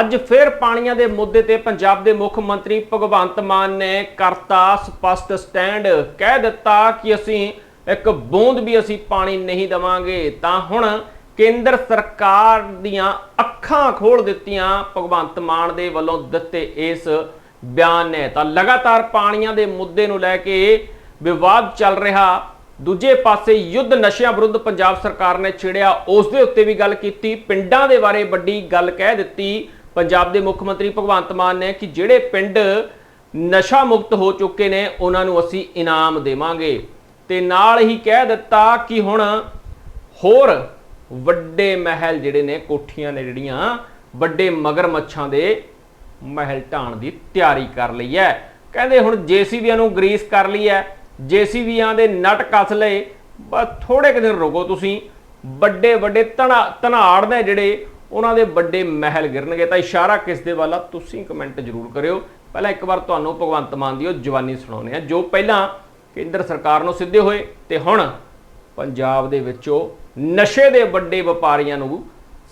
ਅੱਜ ਫਿਰ ਪਾਣੀਆਂ ਦੇ ਮੁੱਦੇ ਤੇ ਪੰਜਾਬ ਦੇ ਮੁੱਖ ਮੰਤਰੀ ਭਗਵੰਤ ਮਾਨ ਨੇ ਕਰਤਾ ਸਪਸ਼ਟ ਸਟੈਂਡ। ਕਹਿ ਦਿੱਤਾ ਕਿ ਅਸੀਂ ਇੱਕ ਬੂੰਦ ਵੀ ਅਸੀਂ ਪਾਣੀ ਨਹੀਂ ਦਵਾਂਗੇ। ਤਾਂ ਹੁਣ ਕੇਂਦਰ ਸਰਕਾਰ ਦੀਆਂ ਅੱਖਾਂ ਖੋਲ ਦਿੱਤੀਆਂ ਭਗਵੰਤ ਮਾਨ ਦੇ ਵੱਲੋਂ ਦਿੱਤੇ ਇਸ ਬਿਆਨ ਨੇ। ਤਾਂ ਲਗਾਤਾਰ ਪਾਣੀਆਂ ਦੇ ਮੁੱਦੇ ਨੂੰ ਲੈ ਕੇ ਵਿਵਾਦ ਚੱਲ ਰਿਹਾ। ਦੂਜੇ ਪਾਸੇ ਯੁੱਧ ਨਸ਼ਿਆਂ ਵਿਰੁੱਧ ਪੰਜਾਬ ਸਰਕਾਰ ਨੇ ਛੇੜਿਆ। ਉਸ ਦੇ ਉੱਤੇ ਵੀ ਗੱਲ ਕੀਤੀ। ਪਿੰਡਾਂ ਦੇ ਬਾਰੇ ਵੱਡੀ ਗੱਲ ਕਹਿ ਦਿੱਤੀ। ਪੰਜਾਬ ਦੇ ਮੁੱਖ ਮੰਤਰੀ ਭਗਵੰਤ ਮਾਨ ਨੇ ਕਿ ਜਿਹੜੇ ਪਿੰਡ ਨਸ਼ਾ ਮੁਕਤ ਹੋ ਚੁੱਕੇ ਨੇ, ਉਹਨਾਂ ਨੂੰ ਅਸੀਂ ਇਨਾਮ ਦੇਵਾਂਗੇ। ਤੇ ਨਾਲ ਹੀ ਕਹਿ ਦਿੱਤਾ ਕਿ ਹੁਣ ਹੋਰ ਵੱਡੇ ਮਹਿਲ ਜਿਹੜੇ ਨੇ, ਕੋਠੀਆਂ ਨੇ ਜਿਹੜੀਆਂ, ਵੱਡੇ ਮਗਰਮੱਛਾਂ ਦੇ ਮਹਿਲ ਢਾਣ ਦੀ ਤਿਆਰੀ ਕਰ ਲਈ ਹੈ। ਕਹਿੰਦੇ ਹੁਣ ਜੀਸੀਬੀਆਂ ਨੂੰ ਗਰੀਸ ਕਰ ਲਈ ਹੈ। ਜੀਸੀਬੀਆਂ ਦੇ ਨਟ ਕੱਸ ਲਏ। ਬਸ ਥੋੜੇ ਕੁ ਦਿਨ ਰੁਕੋ ਤੁਸੀਂ। ਵੱਡੇ ਵੱਡੇ ਤਣਾ ਧਨਾੜ ਨੇ ਜਿਹੜੇ ਉਹਨਾਂ ਦੇ ਵੱਡੇ ਮਹਿਲ ਗਿਰਨਗੇ। ਤਾਂ ਇਸ਼ਾਰਾ ਕਿਸ ਦੇ ਵੱਲ ਆ? ਤੁਸੀਂ ਕਮੈਂਟ ਜ਼ਰੂਰ ਕਰਿਓ। ਪਹਿਲਾਂ ਇੱਕ ਵਾਰ ਤੁਹਾਨੂੰ ਭਗਵੰਤ ਮਾਨ ਦੀ ਉਹ ਜਵਾਨੀ ਸੁਣਾਉਂਦੇ ਆ ਜੋ ਪਹਿਲਾਂ ਕੇਂਦਰ ਸਰਕਾਰ ਨੂੰ ਸਿੱਧੇ ਹੋਏ ਤੇ ਹੁਣ ਪੰਜਾਬ ਦੇ ਵਿੱਚੋਂ ਨਸ਼ੇ ਦੇ ਵੱਡੇ ਵਪਾਰੀਆਂ ਨੂੰ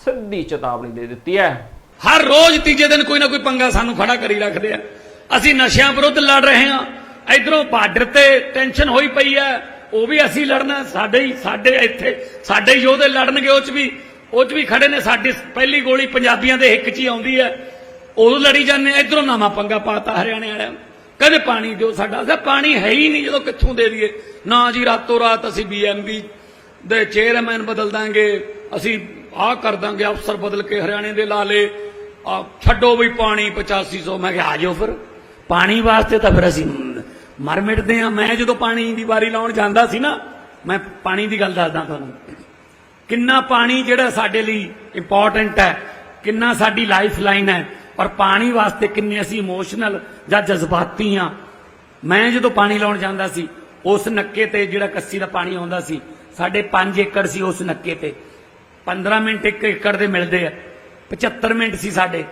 ਸਿੱਧੀ ਚੇਤਾਵਨੀ ਦੇ ਦਿੱਤੀ ਹੈ। ਹਰ ਰੋਜ਼ ਤੀਜੇ ਦਿਨ ਕੋਈ ਨਾ ਕੋਈ ਪੰਗਾ ਸਾਨੂੰ ਖੜਾ ਕਰੀ ਰੱਖਦੇ ਆ। ਅਸੀਂ ਨਸ਼ਿਆਂ ਵਿਰੁੱਧ ਲੜ ਰਹੇ ਹਾਂ। ਇਧਰੋਂ ਬਾਰਡਰ ਤੇ ਟੈਨਸ਼ਨ ਹੋਈ ਪਈ ਹੈ। ਉਹ ਵੀ ਅਸੀਂ ਲੜਨਾ ਸਾਡੇ ਹੀ ਸਾਡੇ ਇੱਥੇ ਸਾਡੇ ਯੋਧੇ ਲੜਨਗੇ, ਉਹ ਚ ਵੀ ਉਹ ਚ ਵੀ ਖੜੇ ਨੇ, ਸਾਡੀ ਪਹਿਲੀ ਗੋਲੀ ਪੰਜਾਬੀਆਂ ਦੇ ਹਿੱਕ 'ਚ ਹੀ ਆਉਂਦੀ ਹੈ। ਉਦੋਂ ਲੜੀ ਜਾਂਦੇ ਇਧਰੋਂ ਨਾਮਾ ਪੰਗਾ ਪਾਤਾ ਹਰਿਆਣੇ ਵਾਲਿਆਂ ਕਦੇ ਪਾਣੀ ਦਿਓ ਸਾਡਾ। ਅਸਾਂ ਪਾਣੀ ਹੈ ਹੀ ਨਹੀਂ, ਜਦੋਂ ਕਿੱਥੋਂ ਦੇ ਦਈਏ? ਨਾ ਜੀ, ਰਾਤੋਂ ਰਾਤ ਅਸੀਂ ਬੀਐਮਬੀ ਦੇ ਚੇਅਰਮੈਨ ਬਦਲ ਦਾਂਗੇ, ਅਸੀਂ ਆਹ ਕਰ ਦਾਂਗੇ, ਅਫਸਰ ਬਦਲ ਕੇ ਹਰਿਆਣੇ ਦੇ ਲਾ ਲੇ ਛੱਡੋ ਵੀ ਪਾਣੀ 8500 ਮੈਂ ਕਿਹਾ, ਆ ਜਾਓ ਫਿਰ। ਪਾਣੀ ਵਾਸਤੇ ਤਾਂ ਫਿਰ ਅਸੀਂ ਮਰ ਮਿਟਦੇ ਆ ਮੈਂ ਜਦੋਂ ਪਾਣੀ ਦੀ ਵਾਰੀ ਲਾਉਣ ਜਾਂਦਾ ਸੀ ਨਾ, ਮੈਂ ਪਾਣੀ ਦੀ ਗੱਲ ਦੱਸਦਾ ਤੁਹਾਨੂੰ। ਕਿੰਨਾ ਪਾਣੀ ਜਿਹੜਾ ਸਾਡੇ ਲਈ ਇੰਪੋਰਟੈਂਟ ਹੈ, ਕਿੰਨਾ ਸਾਡੀ ਲਾਈਫ ਲਾਈਨ ਹੈ, ਔਰ ਪਾਣੀ ਵਾਸਤੇ ਕਿੰਨੇ ਅਸੀਂ ਇਮੋਸ਼ਨਲ ਜਾਂ ਜਜ਼ਬਾਤੀ ਆ ਮੈਂ ਜਦੋਂ ਪਾਣੀ ਲਾਉਣ ਜਾਂਦਾ ਸੀ, ਉਸ ਨੱਕੇ ਤੇ ਜਿਹੜਾ ਕੱਸੀ ਦਾ ਪਾਣੀ ਆਉਂਦਾ ਸੀ, ਸਾਡੇ 5 ਏਕੜ ਸੀ ਉਸ ਨੱਕੇ ਤੇ। 15 ਮਿੰਟ ਇੱਕ ਏਕੜ ਦੇ ਮਿਲਦੇ ਆ 75 ਮਿੰਟ ਸੀ ਸਾਡੇ।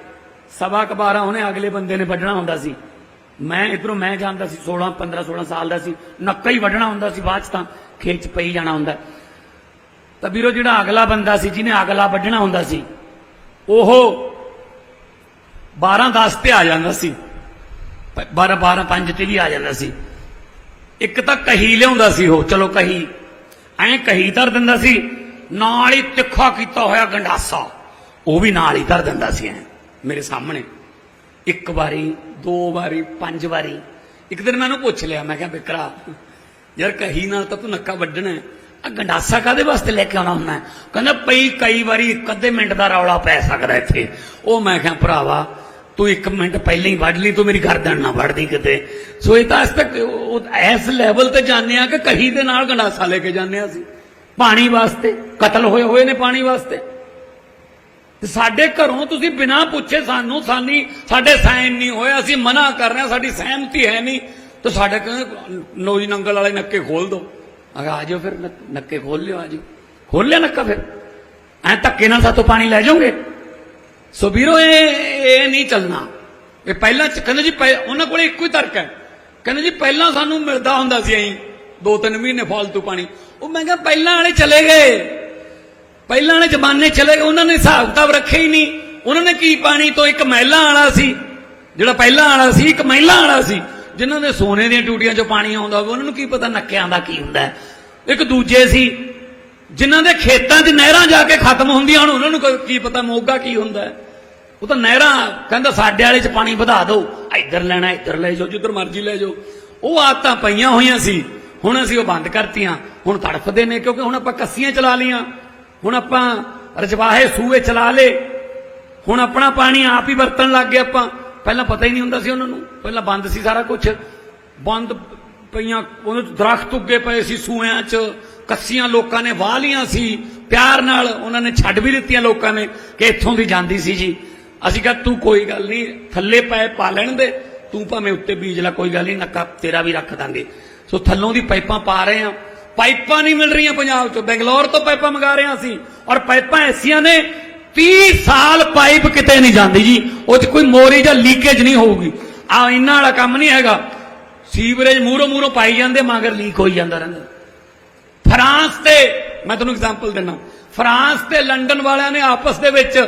ਸਵਾ ਕੁ 12 ਉਹਨੇ ਅਗਲੇ ਬੰਦੇ ਨੇ ਵੱਢਣਾ ਹੁੰਦਾ ਸੀ। ਮੈਂ ਇਧਰੋਂ ਮੈਂ ਜਾਂਦਾ ਸੀ 16 15 16 ਸਾਲ ਦਾ ਸੀ। ਨੱਕਾ ਹੀ ਵੱਢਣਾ ਹੁੰਦਾ ਸੀ, ਬਾਅਦ ਚ ਤਾਂ ਖੇਤ ਚ ਪਈ ਜਾਣਾ ਹੁੰਦਾ। ਤਾਂ ਵੀਰੋ ਜਿਹੜਾ ਅਗਲਾ ਬੰਦਾ ਸੀ, ਜਿਹਨੇ ਅਗਲਾ ਵੱਢਣਾ ਹੁੰਦਾ ਸੀ, ਉਹ 12 10 ਤੇ ਆ ਜਾਂਦਾ ਸੀ। 12 12 5 ਤੇ ਵੀ ਆ ਜਾਂਦਾ ਸੀ। ਇੱਕ ਤਾਂ ਕਹੀ ਲਿਆਉਂਦਾ ਸੀ ਉਹ, ਚਲੋ ਕਹੀ। ਐਂ ਕਹੀ ਧਰ ਦਿੰਦਾ ਸੀ, ਨਾਲ ਹੀ ਤਿੱਖਾ ਕੀਤਾ ਹੋਇਆ ਗੰਡਾਸਾ। ਉਹ ਵੀ ਨਾਲ ਹੀ ਧਰ ਦਿੰਦਾ ਸੀ ਐ, ਮੇਰੇ ਸਾਹਮਣੇ। ਇੱਕ ਵਾਰੀ, ਦੋ ਵਾਰੀ, ਪੰਜ ਵਾਰੀ। ਇੱਕ ਦਿਨ ਮੈਨੂੰ ਪੁੱਛ ਲਿਆ, ਮੈਂ ਕਿਹਾ ਬਿਕਰਾ ਯਾਰ ਕਹੀ ਨਾਲ ਤਾਂ ਤੂੰ ਨੱਕਾ ਵੱਢਣਾ ਗੰਡਾਸਾ ਕਾਦੇ ਵਾਸਤੇ ਲੈ ਕੇ ਆਉਣਾ ਹੁੰਦਾ? ਕਹਿੰਦਾ ਪਈ ਕਈ ਵਾਰੀ ਇੱਕ ਅੱਧੇ ਮਿੰਟ ਦਾ ਰੌਲਾ ਪੈ ਸਕਦਾ ਇੱਥੇ। ਉਹ ਮੈਂ ਕਿਹਾ, ਭਰਾਵਾ, ਤੂੰ ਇੱਕ ਮਿੰਟ ਪਹਿਲਾਂ ਹੀ ਵੱਢ ਲਈ, ਤੂੰ ਮੇਰੀ ਗਰਦਨ ਨਾ ਵੱਢਦੀ ਕਿਤੇ। ਸੋ ਇਹ ਤਾਂ ਅੱਜ ਤੱਕ ਇਸ ਲੈਵਲ ਤੇ ਜਾਂਦੇ ਆ ਕਿ ਕਹੀ ਦੇ ਨਾਲ ਗੰਡਾਸਾ ਲੈ ਕੇ ਜਾਂਦੇ ਆ ਅਸੀਂ। ਪਾਣੀ ਵਾਸਤੇ, ਕਤਲ ਹੋਏ ਹੋਏ ਨੇ ਪਾਣੀ ਵਾਸਤੇ। ਤੇ ਸਾਡੇ ਘਰੋਂ ਤੁਸੀਂ ਬਿਨਾਂ ਪੁੱਛੇ ਸਾਨੂੰ, ਸਾਨੀ ਸਾਡੇ ਸਾਈਨ ਨਹੀਂ ਹੋਏ ਅਸੀਂ ਮਨਾ ਕਰ ਰਹੇ ਹਾਂ, ਸਾਡੀ ਸਹਿਮਤੀ ਹੈ ਨਹੀਂ। ਤੇ ਸਾਡੇ ਕਹਿੰਦੇ ਨੋਈ ਨੰਗਲ ਵਾਲੇ ਨੱਕੇ ਖੋਲ ਦੋ ਆ ਆ ਜਾਓ ਫਿਰ, ਨੱਕੇ ਖੋਲ ਲਿਓ, ਆ ਜਾਓ। ਖੋਲ ਲਿਆ ਨੱਕਾ ਫਿਰ। ਐ ਧੱਕੇ ਨਾਲ ਸਾਤੋਂ ਪਾਣੀ ਲੈ ਜਾਓਗੇ? ਸੋ ਵੀਰੋ, ਇਹ ਇਹ ਨਹੀਂ ਚੱਲਣਾ। ਇਹ ਪਹਿਲਾਂ ਕਹਿੰਦੇ ਜੀ ਉਹਨਾਂ ਕੋਲੇ ਇੱਕੋ ਹੀ ਤਰਕ ਹੈ। ਕਹਿੰਦੇ ਜੀ, ਪਹਿਲਾਂ ਸਾਨੂੰ ਮਿਲਦਾ ਹੁੰਦਾ ਸੀ ਐਂ ਦੋ ਤਿੰਨ ਮਹੀਨੇ ਫਾਲਤੂ ਪਾਣੀ। ਉਹ ਮੈਂ ਕਿਹਾ, ਪਹਿਲਾਂ ਵਾਲੇ ਚਲੇ ਗਏ। ਪਹਿਲਾਂ ਵਾਲੇ ਜ਼ਮਾਨੇ ਚਲੇ ਗਏ। ਉਹਨਾਂ ਨੇ ਹਿਸਾਬ ਕਿਤਾਬ ਰੱਖਿਆ ਹੀ ਨਹੀਂ। ਉਹਨਾਂ ਨੇ ਕੀ ਪਾਣੀ ਤੋਂ ਇੱਕ ਮਹਿਲਾ ਵਾਲਾ ਸੀ? ਜਿਹੜਾ ਪਹਿਲਾਂ ਵਾਲਾ ਸੀ, ਇੱਕ ਮਹਿਲਾ ਵਾਲਾ ਸੀ। ਜਿਨ੍ਹਾਂ ਦੇ ਸੋਨੇ ਦੀਆਂ ਟੂਟੀਆਂ 'ਚੋਂ ਪਾਣੀ ਆਉਂਦਾ ਹੋਵੇ, ਉਹਨਾਂ ਨੂੰ ਕੀ ਪਤਾ ਨੱਕਿਆਂ ਦਾ ਕੀ ਹੁੰਦਾ ਇੱਕ ਦੂਜੇ ਸੀ, ਜਿਨ੍ਹਾਂ ਦੇ ਖੇਤਾਂ 'ਚ ਨਹਿਰਾਂ ਜਾ ਕੇ ਖਤਮ ਹੁੰਦੀਆਂ ਹੁਣ ਉਹਨਾਂ ਨੂੰ ਕੀ ਪਤਾ ਮੋਗਾ ਕੀ ਹੁੰਦਾ ਉਹ ਤਾਂ ਨਹਿਰਾਂ ਕਹਿੰਦਾ ਸਾਡੇ ਵਾਲੇ 'ਚ ਪਾਣੀ ਵਧਾ ਦਿਓ, ਇੱਧਰ ਲੈਣਾ, ਇੱਧਰ ਲੈ ਜਾਓ, ਜਿੱਧਰ ਮਰਜ਼ੀ ਲੈ ਜਾਓ। ਉਹ ਆਦਤਾਂ ਪਈਆਂ ਹੋਈਆਂ ਸੀ, ਹੁਣ ਅਸੀਂ ਉਹ ਬੰਦ ਕਰਤੀਆਂ, ਹੁਣ ਤੜਫਦੇ ਨੇ, ਕਿਉਂਕਿ ਹੁਣ ਆਪਾਂ ਕੱਸੀਆਂ ਚਲਾ ਲੀਆਂ ਹੁਣ ਆਪਾਂ ਰਜਵਾਹੇ ਸੂਏ ਚਲਾ ਲੇ ਹੁਣ ਆਪਣਾ ਪਾਣੀ ਆਪ ਹੀ ਵਰਤਣ ਲੱਗ ਗਏ ਆਪਾਂ। ਪਹਿਲਾਂ ਪਤਾ ਹੀ ਨਹੀਂ ਹੁੰਦਾ ਸੀ ਉਹਨਾਂ ਨੂੰ। ਪਹਿਲਾਂ ਬੰਦ ਸੀ ਸਾਰਾ ਕੁਝ ਬੰਦ ਪਈਆਂ ਉਹਦੇ 'ਚ ਦਰਖਤ ਉੱਗੇ ਪਏ ਸੀ ਸੂਇਆਂ 'ਚ। ਕੱਸੀਆਂ ਲੋਕਾਂ ਨੇ ਵਾਹ ਲੀਆਂ ਸੀ। ਪਿਆਰ ਨਾਲ ਉਹਨਾਂ ਨੇ ਛੱਡ ਵੀ ਦਿੱਤੀਆਂ ਲੋਕਾਂ ਨੇ ਕਿ ਇੱਥੋਂ ਦੀ ਜਾਂਦੀ ਸੀ ਜੀ। ਅਸੀਂ ਕਿਹਾ, ਤੂੰ ਕੋਈ ਗੱਲ ਨਹੀਂ, ਥੱਲੇ ਪਏ ਪਾ ਲੈਣ ਦੇ। ਤੂੰ ਭਾਵੇਂ ਉੱਤੇ ਬੀਜ ਲੈ, ਕੋਈ ਗੱਲ ਨਹੀਂ, ਨੱਕਾ ਤੇਰਾ ਵੀ ਰੱਖ ਦਾਂਗੇ। ਸੋ ਥੱਲੋਂ ਦੀ ਪਾਈਪਾਂ ਪਾ ਰਹੇ ਆ ਪਾਈਪਾਂ ਨਹੀਂ ਮਿਲ ਰਹੀਆਂ ਪੰਜਾਬ 'ਚ। ਬੈਂਗਲੌਰ ਤੋਂ ਪਾਈਪਾਂ ਮੰਗਾ ਰਹੇ ਹਾਂ ਅਸੀਂ। ਔਰ ਪਾਈਪਾਂ ਐਸੀਆਂ ਨੇ 30 ਸਾਲ ਪਾਈਪ ਕਿਤੇ ਨਹੀਂ ਜਾਂਦੀ ਜੀ। ਉਹ 'ਚ ਕੋਈ ਮੋਰੀ ਜਾਂ ਲੀਕੇਜ ਨਹੀਂ ਹੋਊਗੀ। ਆ ਇੰਨਾ ਵਾਲਾ ਕੰਮ ਨਹੀਂ ਹੈਗਾ। ਸੀਵਰੇਜ ਮੂਰੋ ਮੂਰੋ ਪਾਈ ਜਾਂਦੇ, ਮਗਰ ਲੀਕ ਹੋਈ ਜਾਂਦਾ ਰਹਿੰਦਾ। ਫਰਾਂਸ ਤੇ, ਮੈਂ ਤੁਹਾਨੂੰ ਐਗਜ਼ਾਮਪਲ ਦਿੰਦਾ। ਫਰਾਂਸ ਤੇ ਲੰਡਨ ਵਾਲਿਆਂ ਨੇ ਆਪਸ ਦੇ ਵਿੱਚ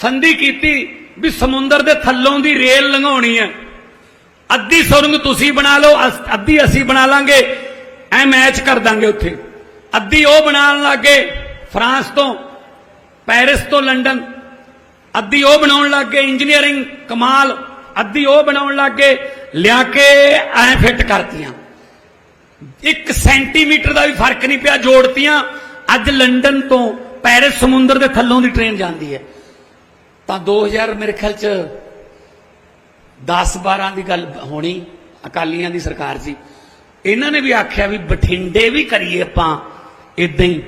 ਸੰਧੀ ਕੀਤੀ ਵੀ ਸਮੁੰਦਰ ਦੇ ਥੱਲੋਂ ਦੀ ਰੇਲ ਲੰਘਾਉਣੀ ਹੈ। ਅੱਧੀ ਸੁਰੰਗ ਤੁਸੀਂ ਬਣਾ ਲਓ ਅੱਧੀ ਅਸੀਂ ਬਣਾ ਲਾਂਗੇ, ਐ ਮੈਚ ਕਰ ਦਾਂਗੇ ਉੱਥੇ। ਅੱਧੀ ਉਹ ਬਣਾਉਣ ਲੱਗੇ ਫਰਾਂਸ ਤੋਂ। ਪੈਰਿਸ ਤੋਂ ਲੰਡਨ, ਅੱਧੀ ਉਹ ਬਣਾਉਣ ਲੱਗ ਗਏ ਇੰਜੀਨੀਅਰਿੰਗ ਕਮਾਲ, ਅੱਧੀ ਉਹ ਬਣਾਉਣ ਲੱਗ ਗਏ ਲਿਆ ਕੇ ਐ ਫਿੱਟ ਕਰਤੀਆਂ। 1 ਸੈਂਟੀਮੀਟਰ ਦਾ ਵੀ ਫ਼ਰਕ ਨਹੀਂ ਪਿਆ ਜੋੜਤੀਆਂ। ਅੱਜ ਲੰਡਨ ਤੋਂ ਪੈਰਿਸ ਸਮੁੰਦਰ ਦੇ ਥੱਲੋਂ ਦੀ ਟ੍ਰੇਨ ਜਾਂਦੀ ਹੈ। ਤਾਂ 2000 ਮੇਰੇ ਖਿਆਲ ਚ 10 12 ਦੀ ਗੱਲ ਹੋਣੀ, ਅਕਾਲੀਆਂ ਦੀ ਸਰਕਾਰ ਸੀ। ਇਹਨਾਂ ਨੇ ਵੀ ਆਖਿਆ ਵੀ ਬਠਿੰਡੇ ਵੀ ਕਰੀਏ ਆਪਾਂ ਇਦਾਂ ਹੀ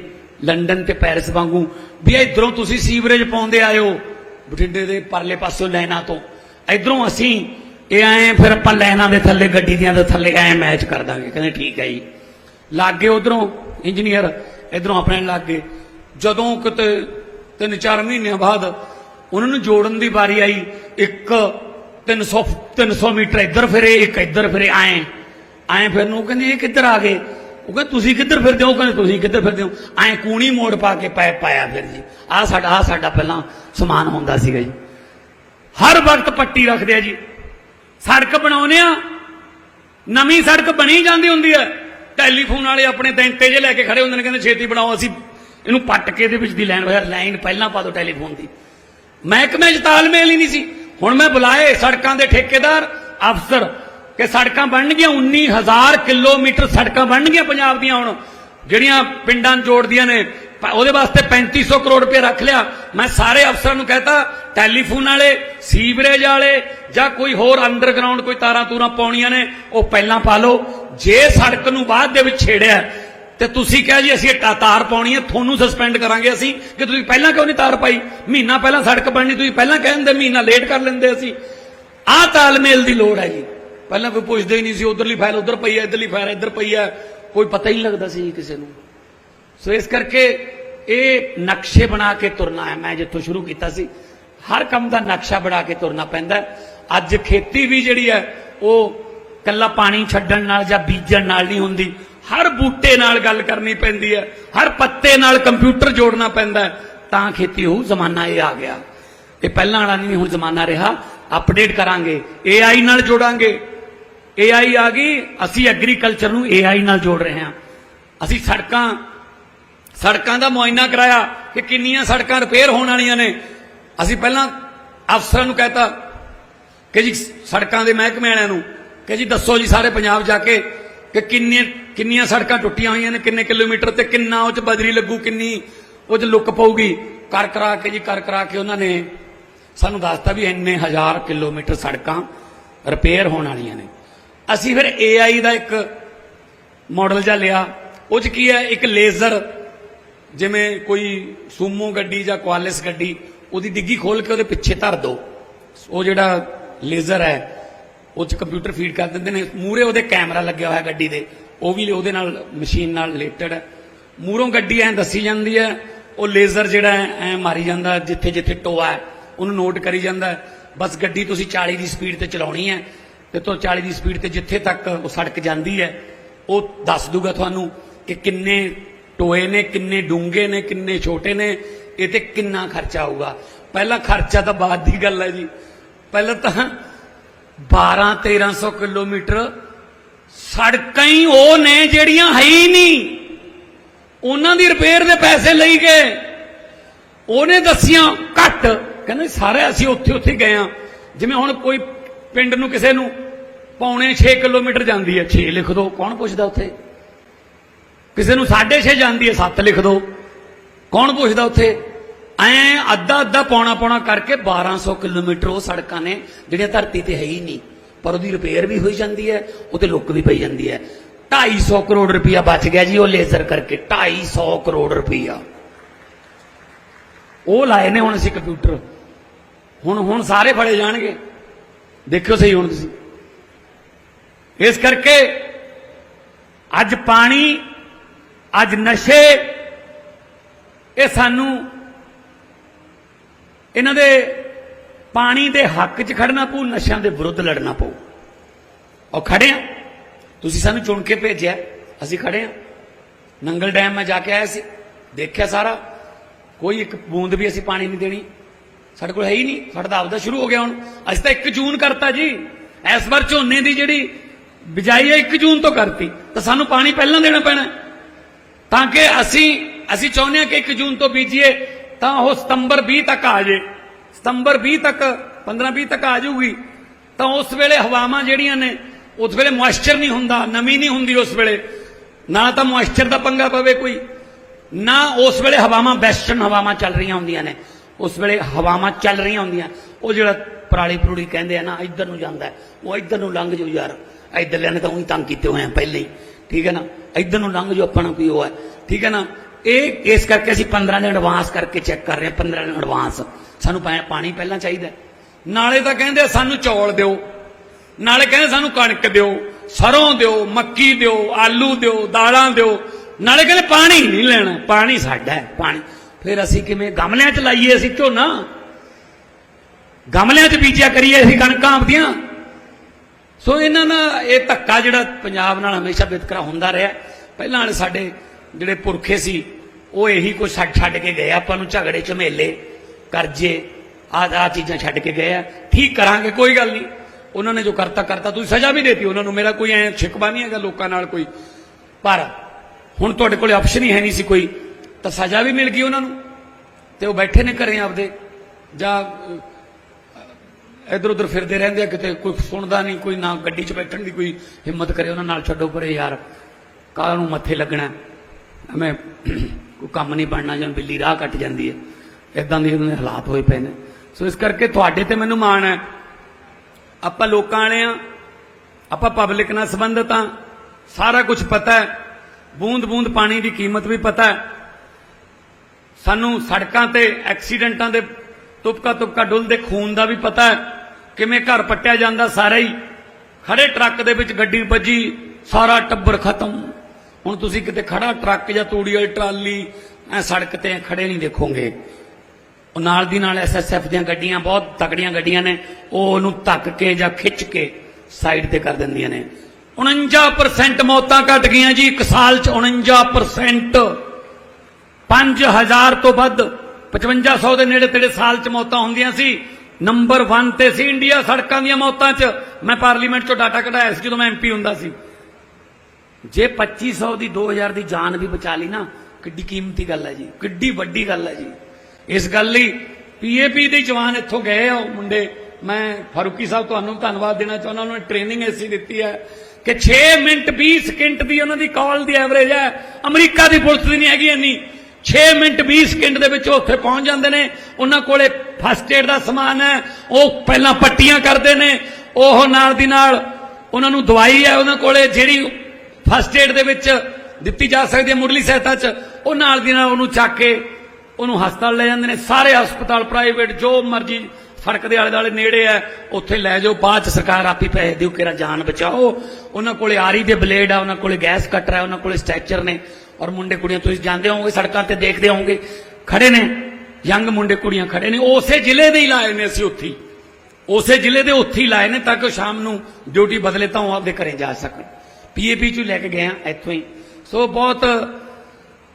ਲੰਡਨ ਤੇ ਪੈਰਿਸ ਵਾਂਗੂ। ਵੀ ਇਧਰੋਂ ਤੁਸੀਂ ਸੀਵਰੇਜ ਪਾਉਂਦੇ ਆਇਓ। ਬਠਿੰਡੇ ਦੇ ਪਰਲੇ ਪਾਸੋਂ ਲੈਣਾ ਤੋਂ। ਇਧਰੋਂ ਅਸੀਂ ਇਹ ਆਏ ਫਿਰ ਆਪਾਂ ਲੈਣਾ ਦੇ ਥੱਲੇ, ਗੱਡੀ ਦੀਆਂ ਦੇ ਥੱਲੇ ਐ ਮੈਚ ਕਰ ਦਾਂਗੇ। ਕਹਿੰਦੇ ਠੀਕ ਹੈ ਜੀ। ਲਾਗੇ ਉਧਰੋਂ ਇੰਜੀਨੀਅਰ ਇਧਰੋਂ ਆਪਣੇ ਲਾਗੇ। ਜਦੋਂ ਕਿਤੇ ਤਿੰਨ ਚਾਰ ਮਹੀਨਿਆਂ ਬਾਅਦ ਉਹਨਾਂ ਨੂੰ ਜੋੜਨ ਦੀ ਵਾਰੀ ਆਈ, ਇੱਕ 300 300 ਮੀਟਰ ਇੱਧਰ ਫਿਰੇ, ਇੱਕ ਇੱਧਰ ਫਿਰੇ ਆਏ ਆਏ ਫਿਰ ਨੂੰ ਕਹਿੰਦੇ, ਇਹ ਕਿੱਧਰ ਆ ਗਏ? ਉਹ ਕਹਿੰਦੇ ਤੁਸੀਂ ਕਿੱਧਰ ਫਿਰਦੇ ਹੋ? ਕਹਿੰਦੇ, ਤੁਸੀਂ ਕਿੱਧਰ ਫਿਰਦੇ ਹੋ? ਐ ਕੂਣੀ ਮੋੜ ਪਾ ਕੇ ਪੈਪ ਪਾਇਆ ਫਿਰ ਜੀ। ਆ ਸਾਡਾ ਆ ਸਾਡਾ ਪਹਿਲਾਂ ਸਮਾਨ ਹੁੰਦਾ ਸੀਗਾ ਜੀ। ਹਰ ਵਕਤ ਪੱਟੀ ਰੱਖਦੇ ਆ ਜੀ। ਸੜਕ ਬਣਾਉਨੇ ਆ। ਨਵੀਂ ਸੜਕ ਬਣੀ ਜਾਂਦੀ ਹੁੰਦੀ ਹੈ ਟੈਲੀਫੋਨ ਵਾਲੇ ਆਪਣੇ ਦੈਂਤੇ ਜੇ ਲੈ ਕੇ ਖੜੇ ਹੁੰਦੇ ਨੇ, ਕਹਿੰਦੇ, ਛੇਤੀ ਬਣਾਓ, ਅਸੀਂ ਇਹਨੂੰ ਪੱਟ ਕੇ ਇਹਦੇ ਵਿੱਚ ਦੀ ਲਾਈਨ ਹੋਇਆ ਲਾਈਨ ਪਹਿਲਾਂ ਪਾ ਦਿਓ ਟੈਲੀਫੋਨ ਦੀ। ਮਹਿਕਮੇ 'ਚ ਤਾਲਮੇਲ ਹੀ ਨਹੀਂ ਸੀ। ਹੁਣ ਮੈਂ ਬੁਲਾਏ ਸੜਕਾਂ ਦੇ ਠੇਕੇਦਾਰ, ਅਫਸਰ ਕਿ ਸੜਕਾਂ ਬਣਨਗੀਆਂ 19000 ਕਿਲੋਮੀਟਰ ਸੜਕਾਂ ਬਣਨਗੀਆਂ ਪੰਜਾਬ ਦੀਆਂ ਹੁਣ। ਜਿਹੜੀਆਂ ਪਿੰਡਾਂ ਜੋੜਦੀਆਂ ਨੇ ਉਹਦੇ ਵਾਸਤੇ 3500 ਕਰੋੜ ਰੁਪਏ ਰੱਖ ਲਿਆ। ਮੈਂ ਸਾਰੇ ਅਫਸਰਾਂ ਨੂੰ ਕਹਤਾ, ਟੈਲੀਫੋਨ ਵਾਲੇ, ਸੀਵਰੇਜ ਵਾਲੇ, ਜਾਂ ਕੋਈ ਹੋਰ ਅੰਡਰਗਰਾਉਂਡ ਕੋਈ ਤਾਰਾਂ ਤੂਰਾਂ ਪਾਉਣੀਆਂ ਨੇ, ਉਹ ਪਹਿਲਾਂ ਪਾ ਲਓ। ਜੇ ਸੜਕ ਨੂੰ ਬਾਅਦ ਦੇ ਵਿੱਚ ਛੇੜਿਆ ਤੇ ਤੁਸੀਂ ਕਿਹਾ ਜੀ ਅਸੀਂ ਇਹ ਤਾ- ਤਾਰ ਪਾਉਣੀ ਹੈ, ਤੁਹਾਨੂੰ ਸਸਪੈਂਡ ਕਰਾਂਗੇ ਅਸੀਂ, ਕਿ ਤੁਸੀਂ ਪਹਿਲਾਂ ਕਿਉਂ ਨਹੀਂ ਤਾਰ ਪਾਈ? ਮਹੀਨਾ ਪਹਿਲਾਂ ਸੜਕ ਬਣਨੀ, ਤੁਸੀਂ ਪਹਿਲਾਂ ਕਹਿੰਦੇ ਮਹੀਨਾ ਲੇਟ ਕਰ ਲੈਂਦੇ ਅਸੀਂ। ਆਹ ਤਾਲਮੇਲ ਦੀ ਲੋੜ ਹੈ ਜੀ। ਪਹਿਲਾਂ ਕੋਈ ਪੁੱਛਦੇ ਹੀ ਨਹੀਂ ਸੀ, ਉਧਰਲੀ ਫਾਈਲ ਉਧਰ ਪਈ ਹੈ, ਇਧਰਲੀ ਫਾਈਲ ਇੱਧਰ ਪਈ ਹੈ, ਕੋਈ ਪਤਾ ਹੀ ਨਹੀਂ ਲੱਗਦਾ ਸੀ ਕਿਸੇ ਨੂੰ। ਸੋ ਇਸ ਕਰਕੇ ਇਹ ਨਕਸ਼ੇ ਬਣਾ ਕੇ ਤੁਰਨਾ ਹੈ, ਮੈਂ ਜਿੱਥੋਂ ਸ਼ੁਰੂ ਕੀਤਾ ਸੀ। ਹਰ ਕੰਮ ਦਾ ਨਕਸ਼ਾ ਬਣਾ ਕੇ ਤੁਰਨਾ ਪੈਂਦਾ ਅੱਜ ਖੇਤੀ ਵੀ ਜਿਹੜੀ ਹੈ, ਉਹ ਕੱਲਾ ਪਾਣੀ ਛੱਡਣ ਨਾਲ ਜਾਂ ਬੀਜਣ ਨਾਲ ਨਹੀਂ ਹੁੰਦੀ। ਹਰ ਬੂਟੇ ਨਾਲ ਗੱਲ ਕਰਨੀ ਪੈਂਦੀ ਹੈ, ਹਰ ਪੱਤੇ ਨਾਲ ਕੰਪਿਊਟਰ ਜੋੜਨਾ ਪੈਂਦਾ ਤਾਂ ਖੇਤੀ ਹੋਊ ਜ਼ਮਾਨਾ ਇਹ ਆ ਗਿਆ। ਇਹ ਪਹਿਲਾਂ ਵਾਲਾ ਨਹੀਂ, ਹੁਣ ਜ਼ਮਾਨਾ ਰਿਹਾ। ਅਪਡੇਟ ਕਰਾਂਗੇ AI ਨਾਲ ਜੋੜਾਂਗੇ। AI ਆ ਗਈ, ਅਸੀਂ ਐਗਰੀਕਲਚਰ ਨੂੰ AI ਨਾਲ ਜੋੜ ਰਹੇ ਹਾਂ। ਅਸੀਂ ਸੜਕਾਂ ਸੜਕਾਂ ਦਾ ਮੁਆਇਨਾ ਕਰਾਇਆ ਕਿ ਕਿੰਨੀਆਂ ਸੜਕਾਂ ਰਿਪੇਅਰ ਹੋਣ ਵਾਲੀਆਂ ਨੇ। ਅਸੀਂ ਪਹਿਲਾਂ ਅਫਸਰਾਂ ਨੂੰ ਕਹਤਾ ਕਿ ਜੀ ਸੜਕਾਂ ਦੇ ਮਹਿਕਮੇ ਵਾਲਿਆਂ ਨੂੰ, ਕਿ ਜੀ ਦੱਸੋ ਜੀ ਸਾਰੇ ਪੰਜਾਬ ਜਾ ਕੇ ਕਿ ਕਿੰਨੇ, ਕਿੰਨੀਆਂ ਸੜਕਾਂ ਟੁੱਟੀਆਂ ਹੋਈਆਂ ਨੇ, ਕਿੰਨੇ ਕਿਲੋਮੀਟਰ ਤੇ ਕਿੰਨਾ ਉਹ ਚ ਬਜਰੀ ਲੱਗੂ, ਕਿੰਨੀ ਉਹ ਚ ਲੁੱਕ ਪਊਗੀ। ਕਰ ਕਰਾ ਕੇ ਜੀ, ਕਰ ਕਰਾ ਕੇ ਉਹਨਾਂ ਨੇ ਸਾਨੂੰ ਦੱਸਤਾ ਵੀ ਇੰਨੇ ਹਜ਼ਾਰ ਕਿਲੋਮੀਟਰ ਸੜਕਾਂ ਰਿਪੇਅਰ ਹੋਣ ਵਾਲੀਆਂ ਨੇ। ਅਸੀਂ ਫਿਰ AI ਦਾ ਇੱਕ ਮਾਡਲ ਜਿਹਾ ਲਿਆ। ਉਹ ਚ ਕੀ ਹੈ? ਇੱਕ ਲੇਜ਼ਰ ਜਿਵੇਂ ਕੋਈ ਸੂਮੋ ਗੱਡੀ ਜਾਂ ਕੁਆਲਿਸ ਗੱਡੀ, ਉਹਦੀ ਡਿੱਗੀ ਖੋਲ ਕੇ ਉਹਦੇ ਪਿੱਛੇ ਧਰ ਦੋ। ਉਹ ਜਿਹੜਾ ਲੇਜ਼ਰ ਹੈ, ਉਹ ਚ ਕੰਪਿਊਟਰ ਫੀਡ ਕਰ ਦਿੰਦੇ ਨੇ। ਮੂਰੇ ਉਹਦੇ ਕੈਮਰਾ ਲੱਗਿਆ ਹੋਇਆ ਗੱਡੀ ਦੇ। ਉਹ ਵੀ ਉਹਦੇ ਨਾਲ ਮਸ਼ੀਨ ਨਾਲ ਰਿਲੇਟਡ ਹੈ। ਮੂਰੋਂ ਗੱਡੀ ਐ ਦੱਸੀ ਜਾਂਦੀ ਹੈ। ਉਹ ਲੇਜ਼ਰ ਜਿਹੜਾ ਐ ਮਾਰੀ ਜਾਂਦਾ ਜਿੱਥੇ ਜਿੱਥੇ ਟੋਆ ਹੈ, ਉਹਨੂੰ ਨੋਟ ਕਰੀ ਜਾਂਦਾ ਬਸ ਗੱਡੀ ਤੁਸੀਂ 40 ਦੀ ਸਪੀਡ ਤੇ ਚਲਾਉਣੀ ਹੈ। ਤੇ ਤੋਂ 40 ਦੀ ਸਪੀਡ ਤੇ ਜਿੱਥੇ ਤੱਕ ਉਹ ਸੜਕ ਜਾਂਦੀ ਹੈ, ਉਹ ਦੱਸ ਦੂਗਾ ਤੁਹਾਨੂੰ ਕਿ ਕਿੰਨੇ ਟੋਏ ਨੇ, ਕਿੰਨੇ ਡੂੰਘੇ ਨੇ, ਕਿੰਨੇ ਛੋਟੇ ਨੇ, ਇਹ ਤੇ ਕਿੰਨਾ ਖਰਚਾ ਆਊਗਾ। ਪਹਿਲਾ ਖਰਚਾ ਤਾਂ ਬਾਅਦ ਦੀ ਗੱਲ ਹੈ ਜੀ। ਪਹਿਲਾਂ ਤਾਂ 12 1300 ਕਿਲੋਮੀਟਰ ਸੜਕਾਂ ਹੀ ਉਹ ਨੇ ਜਿਹੜੀਆਂ ਹੈ ਹੀ ਨਹੀਂ। ਉਹਨਾਂ ਦੀ ਰਿਪੇਅਰ ਦੇ ਪੈਸੇ ਲਈ ਗਏ। ਉਹਨੇ ਦੱਸੀਆਂ ਘੱਟ। ਕਹਿੰਦੇ ਸਾਰੇ ਅਸੀਂ ਉੱਥੇ ਉੱਥੇ ਗਏ ਆ ਜਿਵੇਂ ਹੁਣ ਕੋਈ ਪਿੰਡ ਨੂੰ ਕਿਸੇ ਨੂੰ ਪੌਣੇ 6 ਕਿਲੋਮੀਟਰ ਜਾਂਦੀ ਹੈ। 6 ਲਿਖ ਦਿਓ ਕੌਣ ਪੁੱਛਦਾ ਉੱਥੇ? ਕਿਸੇ ਨੂੰ 6.5 ਜਾਂਦੀ ਹੈ 7 ਲਿਖ ਦਿਓ ਕੌਣ ਪੁੱਛਦਾ ਉੱਥੇ? ਐ ਅੱਧਾ ਅੱਧਾ ਪੌਣਾ ਪੌਣਾ ਕਰਕੇ 1200 ਕਿਲੋਮੀਟਰ ਉਹ ਸੜਕਾਂ ਨੇ, ਜਿਹੜੀਆਂ ਧਰਤੀ ਤੇ ਹੈ ਹੀ ਨਹੀਂ। ਪਰ ਉਹਦੀ ਰਿਪੇਅਰ ਵੀ ਹੋਈ ਜਾਂਦੀ ਹੈ, ਉਹ ਤੇ ਲੁੱਕ ਵੀ ਪਈ ਜਾਂਦੀ ਹੈ। 250 ਕਰੋੜ ਰੁਪਇਆ ਬਚ ਗਿਆ ਜੀ ਉਹ ਲੇਜ਼ਰ ਕਰਕੇ 250 ਕਰੋੜ ਰੁਪਇਆ। ਉਹ ਲਾਏ ਨੇ ਹੁਣ ਅਸੀਂ ਕੰਪਿਊਟਰ ਹੁਣ ਹੁਣ ਸਾਰੇ ਫੜੇ ਜਾਣਗੇ। ਦੇਖਿਓ ਸਹੀ ਹੁਣ ਤੁਸੀਂ। ਇਸ ਕਰਕੇ ਅੱਜ ਪਾਣੀ, ਅੱਜ ਨਸ਼ੇ, ਇਹ ਸਾਨੂੰ ਇਹਨਾਂ ਦੇ ਪਾਣੀ ਦੇ ਹੱਕ 'ਚ ਖੜਨਾ ਪਊ, ਨਸ਼ਿਆਂ ਦੇ ਵਿਰੁੱਧ ਲੜਨਾ ਪਊ। ਔਰ ਖੜੇ ਆ। ਤੁਸੀਂ ਸਾਨੂੰ ਚੁਣ ਕੇ ਭੇਜਿਆ। ਅਸੀਂ ਖੜੇ ਆ। ਨੰਗਲ ਡੈਮ ਮੈਂ ਜਾ ਕੇ ਆਇਆ ਸੀ। ਦੇਖਿਆ ਸਾਰਾ। ਕੋਈ ਇੱਕ ਬੂੰਦ ਵੀ ਅਸੀਂ ਪਾਣੀ ਨਹੀਂ ਦੇਣੀ। ਸਾਡੇ ਕੋਲ ਹੈ ਹੀ ਨਹੀਂ। ਸਾਡਾ ਤਾਂ ਆਪਦਾ ਸ਼ੁਰੂ ਹੋ ਗਿਆ ਹੁਣ। ਅਸੀਂ ਤਾਂ 1 ਜੂਨ ਕਰਤਾ ਜੀ। ਇਸ ਵਾਰ ਝੋਨੇ ਦੀ ਜਿਹੜੀ ਬਿਜਾਈ ਹੈ 1 ਜੂਨ ਤੋਂ ਕਰਤੀ। ਤਾਂ ਸਾਨੂੰ ਪਾਣੀ ਪਹਿਲਾਂ ਦੇਣਾ ਪੈਣਾ ਤਾਂ ਕਿ ਅਸੀਂ ਅਸੀਂ ਚਾਹੁੰਦੇ ਹਾਂ ਕਿ 1 ਜੂਨ ਤੋਂ ਬੀਜੀਏ, ਤਾਂ ਉਹ ਸਤੰਬਰ 20 ਤੱਕ ਆ ਜੇ। ਸਤੰਬਰ 20 ਤੱਕ 15 20 ਤੱਕ ਆ ਜਾਊਗੀ। ਤਾਂ ਉਸ ਵੇਲੇ ਹਵਾਵਾਂ ਜਿਹੜੀਆਂ ਨੇ, ਉਸ ਵੇਲੇ ਮੋਇਸਚਰ ਨਹੀਂ ਹੁੰਦਾ, ਨਮੀ ਨਹੀਂ ਹੁੰਦੀ ਉਸ ਵੇਲੇ। ਨਾ ਤਾਂ ਮੋਇਸਚਰ ਦਾ ਪੰਗਾ ਪਵੇ ਕੋਈ, ਨਾ ਉਸ ਵੇਲੇ ਹਵਾਵਾਂ ਵੈਸਟਰਨ ਹਵਾਵਾਂ ਚੱਲ ਰਹੀਆਂ ਹੁੰਦੀਆਂ ਨੇ। ਉਸ ਵੇਲੇ ਹਵਾਵਾਂ ਚੱਲ ਰਹੀਆਂ ਹੁੰਦੀਆਂ। ਉਹ ਜਿਹੜਾ ਪਰਾਲੀ ਪਰੂੜੀ ਕਹਿੰਦੇ ਆ ਨਾ, ਇੱਧਰ ਨੂੰ ਜਾਂਦਾ ਉਹ ਇੱਧਰ ਨੂੰ ਲੰਘ ਜਾਓ ਯਾਰ। ਇੱਧਰ ਨੇ ਤਾਂ ਉਹੀ ਤੰਗ ਕੀਤੇ ਹੋਏ ਆ ਪਹਿਲੇ ਹੀ। ਠੀਕ ਹੈ ਨਾ? ਇੱਧਰ ਨੂੰ ਲੰਘ ਜਾਓ ਆਪਣਾ ਕੋਈ ਉਹ ਹੈ। ਠੀਕ ਹੈ ਨਾ? ਇਹ, ਇਸ ਕਰਕੇ ਅਸੀਂ 15 ਦਿਨ ਐਡਵਾਂਸ ਕਰਕੇ ਚੈੱਕ ਕਰ ਰਹੇ ਹਾਂ 15 ਦਿਨ ਐਡਵਾਂਸ ਸਾਨੂੰ ਪਾਣੀ ਪਹਿਲਾਂ ਚਾਹੀਦਾ ਨਾਲੇ ਤਾਂ ਕਹਿੰਦੇ ਸਾਨੂੰ ਚੌਲ ਦਿਓ। ਨਾਲੇ ਕਹਿੰਦੇ ਸਾਨੂੰ ਕਣਕ ਦਿਓ। ਸਰੋਂ ਦਿਓ, ਮੱਕੀ ਦਿਓ, ਆਲੂ ਦਿਓ, ਦਾਲਾਂ ਦਿਓ। ਨਾਲੇ ਕਹਿੰਦੇ ਪਾਣੀ ਨਹੀਂ ਲੈਣਾ। ਪਾਣੀ ਸਾਡਾ ਹੈ, ਪਾਣੀ। ਫਿਰ ਅਸੀਂ ਕਿਵੇਂ ਗਮਲਿਆਂ 'ਚ ਲਾਈਏ ਅਸੀਂ ਝੋਨਾ? ਗਮਲਿਆਂ 'ਚ ਬੀਜਿਆ ਕਰੀਏ ਅਸੀਂ ਕਣਕਾਂ ਆਪਦੀਆਂ? ਸੋ ਇਹਨਾਂ ਦਾ ਇਹ ਧੱਕਾ ਜਿਹੜਾ ਪੰਜਾਬ ਨਾਲ ਹਮੇਸ਼ਾ ਵਿਤਕਰਾ ਹੁੰਦਾ ਰਿਹਾ। ਪਹਿਲਾਂ ਵਾਲੇ ਸਾਡੇ ਜਿਹੜੇ ਪੁਰਖੇ ਸੀ, ਉਹ ਇਹੀ ਕੁਝ ਛੱਡ ਛੱਡ ਕੇ ਗਏ ਆਪਾਂ ਨੂੰ ਝਗੜੇ, ਝਮੇਲੇ, ਕਰਜ਼ੇ, ਆਹ ਆਹ ਚੀਜ਼ਾਂ ਛੱਡ ਕੇ ਗਏ ਆ। ਠੀਕ ਕਰਾਂਗੇ, ਕੋਈ ਗੱਲ ਨਹੀਂ। ਉਹਨਾਂ ਨੇ ਜੋ ਕਰਤਾ ਕਰਤਾ। ਤੁਸੀਂ ਸਜ਼ਾ ਵੀ ਦੇਤੀ। ਉਹਨਾਂ ਨੂੰ ਮੇਰਾ ਕੋਈ ਐ ਛਿਕਵਾ ਨਹੀਂ ਹੈਗਾ ਲੋਕਾਂ ਨਾਲ ਕੋਈ। ਪਰ ਹੁਣ ਤੁਹਾਡੇ ਕੋਲੇ ਆਪਸ਼ਨ ਹੀ ਹੈ ਨਹੀਂ ਸੀ ਕੋਈ। ਤਾਂ ਸਜ਼ਾ ਵੀ ਮਿਲ ਗਈ ਉਹਨਾਂ ਨੂੰ ਤੇ ਉਹ ਬੈਠੇ ਨੇ ਘਰੇ ਆਪਦੇ ਜਾਂ ਇਧਰ ਉਧਰ ਫਿਰਦੇ ਰਹਿੰਦੇ ਆ, ਕਿਤੇ ਕੋਈ ਸੁਣਦਾ ਨਹੀਂ, ਕੋਈ ਨਾ ਗੱਡੀ 'ਚ ਬੈਠਣ ਦੀ ਕੋਈ ਹਿੰਮਤ ਕਰੇ, ਉਹਨਾਂ ਨਾਲ ਛੱਡੋ ਪਰੇ ਯਾਰ ਕਾਹ ਨੂੰ ਮੱਥੇ ਲੱਗਣਾ? ਐਵੇਂ ਕੋਈ ਕੰਮ ਨਹੀਂ ਬਣਨਾ, ਜਾਂ ਬਿੱਲੀ ਰਾਹ ਕੱਟ ਜਾਂਦੀ ਹੈ। ਇਦਾਂ ਦੇ ਉਹਨਾਂ ਦੇ ਹਾਲਾਤ ਹੋਏ ਪਏ ਨੇ। ਸੋ ਇਸ ਕਰਕੇ ਤੁਹਾਡੇ ਤੇ ਮੈਨੂੰ ਮਾਣ ਹੈ। ਆਪਾਂ ਲੋਕਾਂ ਵਾਲੇ ਆ, ਆਪਾਂ ਪਬਲਿਕ ਨਾਲ ਸੰਬੰਧਿਤ ਆ। ਸਾਰਾ ਕੁਝ ਪਤਾ ਹੈ। ਬੂੰਦ ਬੂੰਦ ਪਾਣੀ ਦੀ ਕੀਮਤ ਵੀ ਪਤਾ ਹੈ। ਸਾਨੂੰ ਸੜਕਾਂ ਤੇ ਐਕਸੀਡੈਂਟਾਂ ਦੇ ਤੁਪਕਾ ਤੁਪਕਾ ਡੁੱਲਦੇ ਖੂਨ ਦਾ ਵੀ ਪਤਾ ਹੈ। ਕਿਵੇਂ ਘਰ ਪੱਟਿਆ ਜਾਂਦਾ ਸਾਰਾ ਹੀ। ਖੜੇ ਟਰੱਕ ਦੇ ਵਿੱਚ ਗੱਡੀ ਵੱਜੀ, ਸਾਰਾ ਟੱਬਰ ਖਤਮ। ਹੁਣ ਤੁਸੀਂ ਕਿਤੇ ਖੜਾ ਟਰੱਕ ਜਾਂ ਤੂੜੀ ਵਾਲੀ ਟਰਾਲੀ, ਐ ਸੜਕ ਤੇ ਐਂ ਖੜੇ ਨਹੀਂ ਦੇਖੋਗੇ। ਉਹ ਨਾਲ ਦੀ ਨਾਲ ਐਸਐਸਐਫ ਦੀਆਂ ਗੱਡੀਆਂ, ਬਹੁਤ ਤਕੜੀਆਂ ਗੱਡੀਆਂ ਨੇ। ਉਹ ਉਹਨੂੰ ਧੱਕ ਕੇ ਜਾਂ ਖਿੱਚ ਕੇ ਸਾਈਡ ਤੇ ਕਰ ਦਿੰਦੀਆਂ ਨੇ। 49% ਮੌਤਾਂ ਘਟ ਗਈਆਂ ਜੀ, ਇੱਕ ਸਾਲ ਚ 49% 5000 ਤੋਂ ਵੱਧ 5500 ਦੇ ਨੇੜੇ ਤੇੜੇ ਸਾਲ ਚ ਮੌਤਾਂ ਹੁੰਦੀਆਂ ਸੀ। ਨੰਬਰ 1 ਤੇ ਸੀ ਇੰਡੀਆ ਸੜਕਾਂ ਦੀਆਂ ਮੌਤਾਂ ਚ। ਮੈਂ ਪਾਰਲੀਮੈਂਟ ਚੋਂ ਡਾਟਾ ਕਢਾਇਆ ਸੀ ਜਦੋਂ ਮੈਂ ਐਮਪੀ ਹੁੰਦਾ ਸੀ। ਜੇ 2500 ਦੀ 2000 ਦੀ ਜਾਨ ਵੀ ਬਚਾ ਲਈ ਨਾ, ਕਿੱਡੀ ਕੀਮਤੀ ਗੱਲ ਹੈ ਜੀ, ਕਿੱਡੀ ਵੱਡੀ ਗੱਲ ਹੈ ਜੀ। ਇਸ ਗੱਲ ਲਈ ਪੀਏਪੀ ਦੇ ਜਵਾਨ ਇੱਥੋਂ ਗਏ ਆ ਉਹ ਮੁੰਡੇ। ਮੈਂ ਫਾਰੂਕੀ ਸਾਹਿਬ ਤੁਹਾਨੂੰ ਧੰਨਵਾਦ ਦੇਣਾ ਚਾਹੁੰਦਾ, ਉਹਨਾਂ ਨੇ ਟ੍ਰੇਨਿੰਗ ਐਸੀ ਦਿੱਤੀ ਹੈ ਕਿ 6 ਮਿੰਟ 20 ਸਕਿੰਟ ਦੀ ਉਹਨਾਂ ਦੀ ਕਾਲ ਦੀ ਐਵਰੇਜ ਹੈ। ਅਮਰੀਕਾ ਦੀ ਪੁਲਿਸ ਦੀ ਨਹੀਂ ਹੈਗੀ ਇੰਨੀ। 6 ਮਿੰਟ 20 ਸਕਿੰਟ ਦੇ ਵਿੱਚ ਉੱਥੇ ਪਹੁੰਚ ਜਾਂਦੇ ਨੇ। ਉਹਨਾਂ ਕੋਲੇ ਫਸਟ ਏਡ ਦਾ ਸਮਾਨ ਹੈ। ਉਹ ਪਹਿਲਾਂ ਪੱਟੀਆਂ ਕਰਦੇ ਨੇ। ਉਹ ਨਾਲ ਦੀ ਨਾਲ ਉਹਨਾਂ ਨੂੰ ਦਵਾਈ ਹੈ ਉਹਨਾਂ ਕੋਲੇ, ਜਿਹੜੀ ਫਸਟ ਏਡ ਦੇ ਵਿੱਚ ਦਿੱਤੀ ਜਾ ਸਕਦੀ ਹੈ ਮੁੱਢਲੀ ਸਹਾਇਤਾ 'ਚ। ਉਹ ਨਾਲ ਦੀ ਨਾਲ ਉਹਨੂੰ ਚੱਕ ਕੇ ਉਹਨੂੰ ਹਸਪਤਾਲ ਲੈ ਜਾਂਦੇ ਨੇ। ਸਾਰੇ ਹਸਪਤਾਲ ਪ੍ਰਾਈਵੇਟ ਜੋ ਮਰਜ਼ੀ ਸੜਕ ਦੇ ਆਲੇ ਦੁਆਲੇ ਨੇੜੇ ਹੈ, ਉੱਥੇ ਲੈ ਜਾਓ। ਬਾਅਦ ਚ ਸਰਕਾਰ ਆਪੀ ਪੈਸੇ ਦਿਓ, ਕਿਹੜਾ ਜਾਨ ਬਚਾਓ। ਉਹਨਾਂ ਕੋਲੇ ਆਰੀ ਦੇ ਬਲੇਡ ਆ, ਉਹਨਾਂ ਕੋਲੇ ਗੈਸ ਕਟਰ ਹੈ, ਉਹਨਾਂ ਕੋਲੇ ਸਟੈਚਰ ਨੇ। ਔਰ ਮੁੰਡੇ ਕੁੜੀਆਂ, ਤੁਸੀਂ ਜਾਣਦੇ ਹੋਵੋਗੇ, ਸੜਕਾਂ ਤੇ ਦੇਖਦੇ ਹੋਵੋਗੇ, ਖੜੇ ਨੇ, ਯੰਗ ਮੁੰਡੇ ਕੁੜੀਆਂ ਖੜੇ ਨੇ ਉਸੇ ਜ਼ਿਲ੍ਹੇ ਦੇ ਹੀ ਲਾਏ ਨੇ ਅਸੀਂ ਉੱਥੇ ਉਸੇ ਜ਼ਿਲ੍ਹੇ ਦੇ ਉੱਥੇ ਹੀ ਲਾਏ ਨੇ ਤਾਂ ਕਿ ਉਹ ਸ਼ਾਮ ਨੂੰ ਡਿਊਟੀ ਬਦਲੇ ਤਾਂ ਉਹ ਆਪਦੇ ਘਰੇ ਜਾ ਸਕਣ। ਪੀਏਪੀ ਚ ਲੈ ਕੇ ਗਏ ਆ ਇੱਥੋਂ ਹੀ। ਸੋ ਬਹੁਤ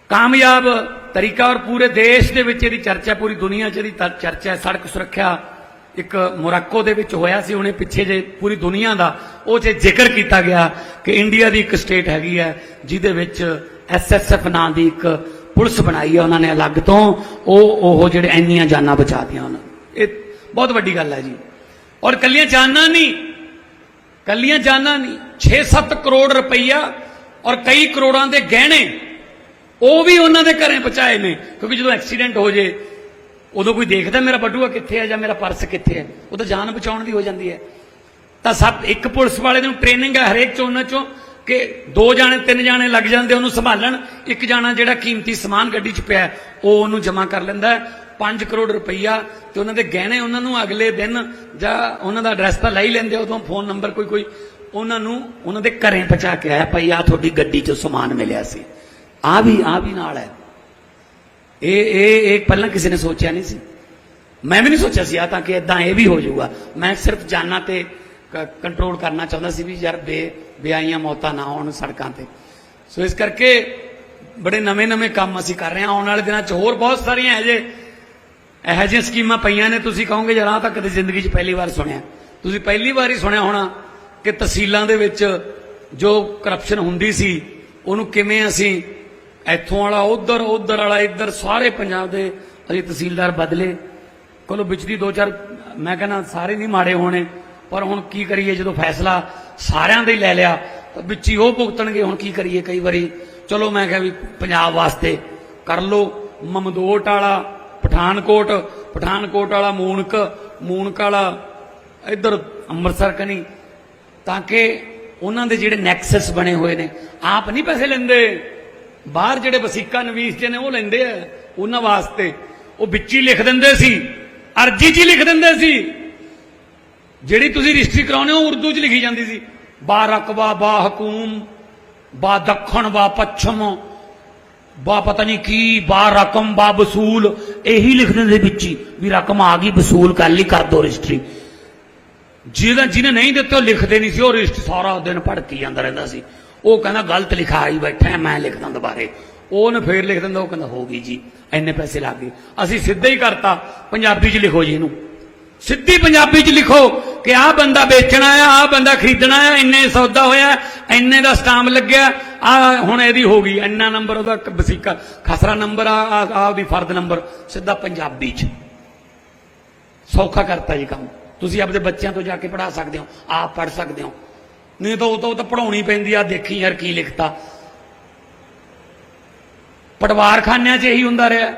ਕਾਮਯਾਬ ਤਰੀਕਾ ਔਰ ਪੂਰੇ ਦੇਸ਼ ਦੇ ਵਿੱਚ ਇਹਦੀ ਚਰਚਾ, ਪੂਰੀ ਦੁਨੀਆ 'ਚ ਇਹਦੀ ਚਰਚਾ ਹੈ। ਸੜਕ ਸੁਰੱਖਿਆ ਇੱਕ ਮੋਰਾਕੋ ਦੇ ਵਿੱਚ ਹੋਇਆ ਸੀ, ਉਹਨੇ ਪਿੱਛੇ ਜੇ ਪੂਰੀ ਦੁਨੀਆ ਦਾ ਉਹ 'ਚ ਜ਼ਿਕਰ ਕੀਤਾ ਗਿਆ ਕਿ ਇੰਡੀਆ ਦੀ ਇੱਕ ਸਟੇਟ ਹੈਗੀ ਹੈ, ਜਿਹਦੇ ਵਿੱਚ ਐਸਐਸਐਫ ਨਾਂ ਦੀ ਇੱਕ ਪੁਲਿਸ ਬਣਾਈ ਹੈ ਉਹਨਾਂ ਨੇ ਅਲੱਗ ਤੋਂ। ਉਹ ਉਹ ਜਿਹੜੇ ਇੰਨੀਆਂ ਜਾਨਾਂ ਬਚਾਤੀਆਂ ਉਹਨਾਂ ਇਹ ਬਹੁਤ ਵੱਡੀ ਗੱਲ ਹੈ ਜੀ। ਔਰ ਕੱਲੀਆਂ ਜਾਨਾਂ ਨਹੀਂ, ਕੱਲੀਆਂ ਜਾਨਾਂ ਨਹੀਂ 6-7 ਕਰੋੜ ਰੁਪਈਆ ਔਰ ਕਈ ਕਰੋੜਾਂ ਦੇ ਗਹਿਣੇ ਉਹ ਵੀ ਉਹਨਾਂ ਦੇ ਘਰੇ ਪਹੁੰਚਾਏ ਨੇ। ਕਿਉਂਕਿ ਜਦੋਂ ਐਕਸੀਡੈਂਟ ਹੋ ਜੇ, ਉਦੋਂ ਕੋਈ ਦੇਖਦਾ ਮੇਰਾ ਬਟੂਆ ਕਿੱਥੇ ਹੈ ਜਾਂ ਮੇਰਾ ਪਰਸ ਕਿੱਥੇ ਹੈ ਉਹ ਤਾਂ ਜਾਨ ਬਚਾਉਣ ਦੀ ਹੋ ਜਾਂਦੀ ਹੈ। ਤਾਂ ਸਭ ਇੱਕ ਪੁਲਿਸ ਵਾਲੇ ਨੂੰ ਟ੍ਰੇਨਿੰਗ ਹੈ ਹਰੇਕ ਚ ਚੋਂ। ਕਿ ਦੋ ਜਾਣੇ, ਤਿੰਨ ਜਾਣੇ ਲੱਗ ਜਾਂਦੇ, ਉਹਨੂੰ ਸੰਭਾਲਣ। ਇੱਕ ਜਾਣਾ ਜਿਹੜਾ ਕੀਮਤੀ ਸਮਾਨ ਗੱਡੀ 'ਚ ਪਿਆ, ਉਹ ਉਹਨੂੰ ਜਮ੍ਹਾਂ ਕਰ ਲੈਂਦਾ 5 ਕਰੋੜ ਰੁਪਈਆ ਤੇ ਉਹਨਾਂ ਦੇ ਗਹਿਣੇ ਉਹਨਾਂ ਨੂੰ ਅਗਲੇ ਦਿਨ ਜਾਂ ਉਹਨਾਂ ਦਾ ਐਡਰੈਸ ਤਾਂ ਲੈ ਹੀ ਲੈਂਦੇ ਉਦੋਂ ਫੋਨ ਨੰਬਰ ਕੋਈ ਕੋਈ। ਉਹਨਾਂ ਨੂੰ, ਉਹਨਾਂ ਦੇ ਘਰੇ ਪਹੁੰਚਾ ਕੇ ਆਇਆ, ਭਾਈ ਆ ਤੁਹਾਡੀ ਗੱਡੀ 'ਚ ਸਮਾਨ ਮਿਲਿਆ ਸੀ। ਆ ਵੀ ਆ ਵੀ ਨਾਲ ਹੈ। ਇਹ ਇਹ ਇਹ ਪਹਿਲਾਂ ਕਿਸੇ ਨੇ ਸੋਚਿਆ ਨਹੀਂ ਸੀ। ਮੈਂ ਵੀ ਨਹੀਂ ਸੋਚਿਆ ਸੀ ਆ ਤਾਂ ਕਿ ਇਦਾਂ ਇਹ ਵੀ ਹੋ ਜਾਊਗਾ। ਮੈਂ ਸਿਰਫ ਜਾਨਾਂ ਤੇ ਕੰਟਰੋਲ ਕਰਨਾ ਚਾਹੁੰਦਾ ਸੀ ਵੀ ਯਾਰ, ਬੇ ਵਿਆਹੀਆਂ ਮੌਤਾਂ ਨਾ ਹੋਣ ਸੜਕਾਂ ਤੇ। ਸੋ ਇਸ ਕਰਕੇ ਬੜੇ ਨਵੇਂ-ਨਵੇਂ ਕੰਮ ਅਸੀਂ ਕਰ ਰਹੇ ਹਾਂ। ਆਉਣ ਵਾਲੇ ਦਿਨਾਂ 'ਚ ਹੋਰ ਬਹੁਤ ਸਾਰੀਆਂ ਇਹੋ ਜਿਹੇ ਇਹੋ ਜਿਹੀਆਂ ਸਕੀਮਾਂ ਪਈਆਂ ਨੇ। ਤੁਸੀਂ ਕਹੋਗੇ, ਯਾਰ, ਆਹ ਤਾਂ ਕਦੇ ਜ਼ਿੰਦਗੀ 'ਚ ਪਹਿਲੀ ਵਾਰ ਸੁਣਿਆ। ਤੁਸੀਂ ਪਹਿਲੀ ਵਾਰ ਹੀ ਸੁਣਿਆ ਹੋਣਾ ਕਿ ਤਹਿਸੀਲਾਂ ਦੇ ਵਿੱਚ ਜੋ ਕਰਪਸ਼ਨ ਹੁੰਦੀ ਸੀ, ਉਹਨੂੰ ਕਿਵੇਂ ਅਸੀਂ ਇੱਥੋਂ ਵਾਲਾ, ਉਧਰ ਉਧਰ ਵਾਲਾ, ਇੱਧਰ ਸਾਰੇ ਪੰਜਾਬ ਦੇ ਅਸੀਂ ਤਹਿਸੀਲਦਾਰ ਬਦਲੇ। ਕੋਲੋਂ ਵਿੱਚ ਦੋ ਚਾਰ ਮੈਂ ਕਹਿੰਦਾ ਸਾਰੇ ਨਹੀਂ ਮਾੜੇ ਹੋਣੇ, ਪਰ ਹੁਣ ਕੀ ਕਰੀਏ ਜਦੋਂ ਫੈਸਲਾ ਸਾਰਿਆਂ ਦੇ ਲੈ ਲਿਆ। ਵਿੱਚ ਹੀ ਉਹ ਭੁਗਤਣਗੇ, ਹੁਣ ਕੀ ਕਰੀਏ ਕਈ ਵਾਰੀ। ਚਲੋ ਮੈਂ ਕਿਹਾ ਵੀ ਪੰਜਾਬ ਵਾਸਤੇ ਕਰ ਲੋ ਮਮਦੋਟ ਵਾਲਾ, ਪਠਾਨਕੋਟ ਪਠਾਨਕੋਟ ਵਾਲਾ ਮੂਨਕ ਮੂਨਕ ਵਾਲਾ ਇੱਧਰ ਅੰਮ੍ਰਿਤਸਰ ਕਨੀ। ਤਾਂ ਕਿ ਉਹਨਾਂ ਦੇ ਜਿਹੜੇ ਨੈਕਸਸ ਬਣੇ ਹੋਏ ਨੇ, ਆਪ ਨਹੀਂ ਪੈਸੇ ਲੈਂਦੇ। ਬਾਹਰ ਜਿਹੜੇ ਵਸੀਕਾ ਨਵੀਸ ਜੇ ਨੇ, ਉਹ ਲੈਂਦੇ ਆ। ਉਹਨਾਂ ਵਾਸਤੇ ਉਹ ਵਿੱਚ ਹੀ ਲਿਖ ਦਿੰਦੇ ਸੀ, ਅਰਜੀ 'ਚ ਹੀ ਲਿਖ ਦਿੰਦੇ ਸੀ। ਜਿਹੜੀ ਤੁਸੀਂ ਰਜਿਸਟਰੀ ਕਰਾਉਨੇ ਹੋ ਉਰਦੂ 'ਚ ਲਿਖੀ ਜਾਂਦੀ ਸੀ। ਬਾ ਰਕਬਾ, ਬਾ ਹਕੂਮ, ਬਾ ਦੱਖਣ, ਬਾ ਪੱਛਮ, ਬਾ ਪਤਾ ਨਹੀਂ ਕੀ, ਬਾ ਰਕਮ, ਬਾ ਵਸੂਲ, ਇਹੀ ਲਿਖਦੇ ਦਿੰਦੇ ਵਿੱਚ ਹੀ, ਵੀ ਰਕਮ ਆ ਗਈ, ਵਸੂਲ ਕੱਲ ਹੀ ਕਰ ਦੋ ਰਜਿਸਟਰੀ। ਜਿਹਦਾ ਜਿਹਨੇ ਨਹੀਂ ਦਿੱਤੇ, ਉਹ ਲਿਖਦੇ ਨਹੀਂ ਸੀ, ਉਹ ਰਜਿਸਟਰ ਸਾਰਾ ਦਿਨ ਭੜਕੀ ਜਾਂਦਾ ਰਹਿੰਦਾ ਸੀ। ਉਹ ਕਹਿੰਦਾ, ਗਲਤ ਲਿਖਾ ਹੀ ਬੈਠਾ ਮੈਂ ਲਿਖਦਾ ਦੁਬਾਰੇ। ਉਹਨੇ ਫੇਰ ਲਿਖ ਦਿੰਦਾ, ਉਹ ਕਹਿੰਦਾ, ਹੋ ਗਈ ਜੀ, ਇੰਨੇ ਪੈਸੇ ਲੱਗ ਗਏ। ਅਸੀਂ ਸਿੱਧਾ ਹੀ ਕਰਤਾ, ਪੰਜਾਬੀ 'ਚ ਲਿਖੋ ਜੀ ਇਹਨੂੰ। ਸਿੱਧੀ ਪੰਜਾਬੀ 'ਚ ਲਿਖੋ। ਕਿ ਆਹ ਬੰਦਾ ਵੇਚਣਾ ਆ, ਆਹ ਬੰਦਾ ਖਰੀਦਣਾ ਆ, ਇੰਨੇ ਸੌਦਾ ਹੋਇਆ, ਇੰਨੇ ਦਾ ਸਟਾਮ ਲੱਗਿਆ ਆ ਹੁਣ ਇਹਦੀ ਹੋ ਗਈ, ਇੰਨਾ ਨੰਬਰ ਉਹਦਾ ਵਸੀਕਾ, ਖਸਰਾ ਨੰਬਰ ਆ ਆਪਦੀ ਫਰਦ ਨੰਬਰ, ਸਿੱਧਾ ਪੰਜਾਬੀ 'ਚ। ਸੌਖਾ ਕਰਤਾ ਜੀ ਕੰਮ। ਤੁਸੀਂ ਆਪਦੇ ਬੱਚਿਆਂ ਤੋਂ ਜਾ ਕੇ ਪੜਾ ਸਕਦੇ ਹੋ, ਆਪ ਪੜ ਸਕਦੇ ਹੋ। ਨਹੀਂ ਤਾਂ ਉਹ ਤਾਂ ਉਹ ਤਾਂ ਪੜਾਉਣੀ ਪੈਂਦੀ ਆ, ਦੇਖੀ ਯਾਰ ਕੀ ਲਿਖਤਾ। ਪਟਵਾਰਖਾਨਿਆਂ 'ਚ ਇਹੀ ਹੁੰਦਾ ਰਿਹਾ।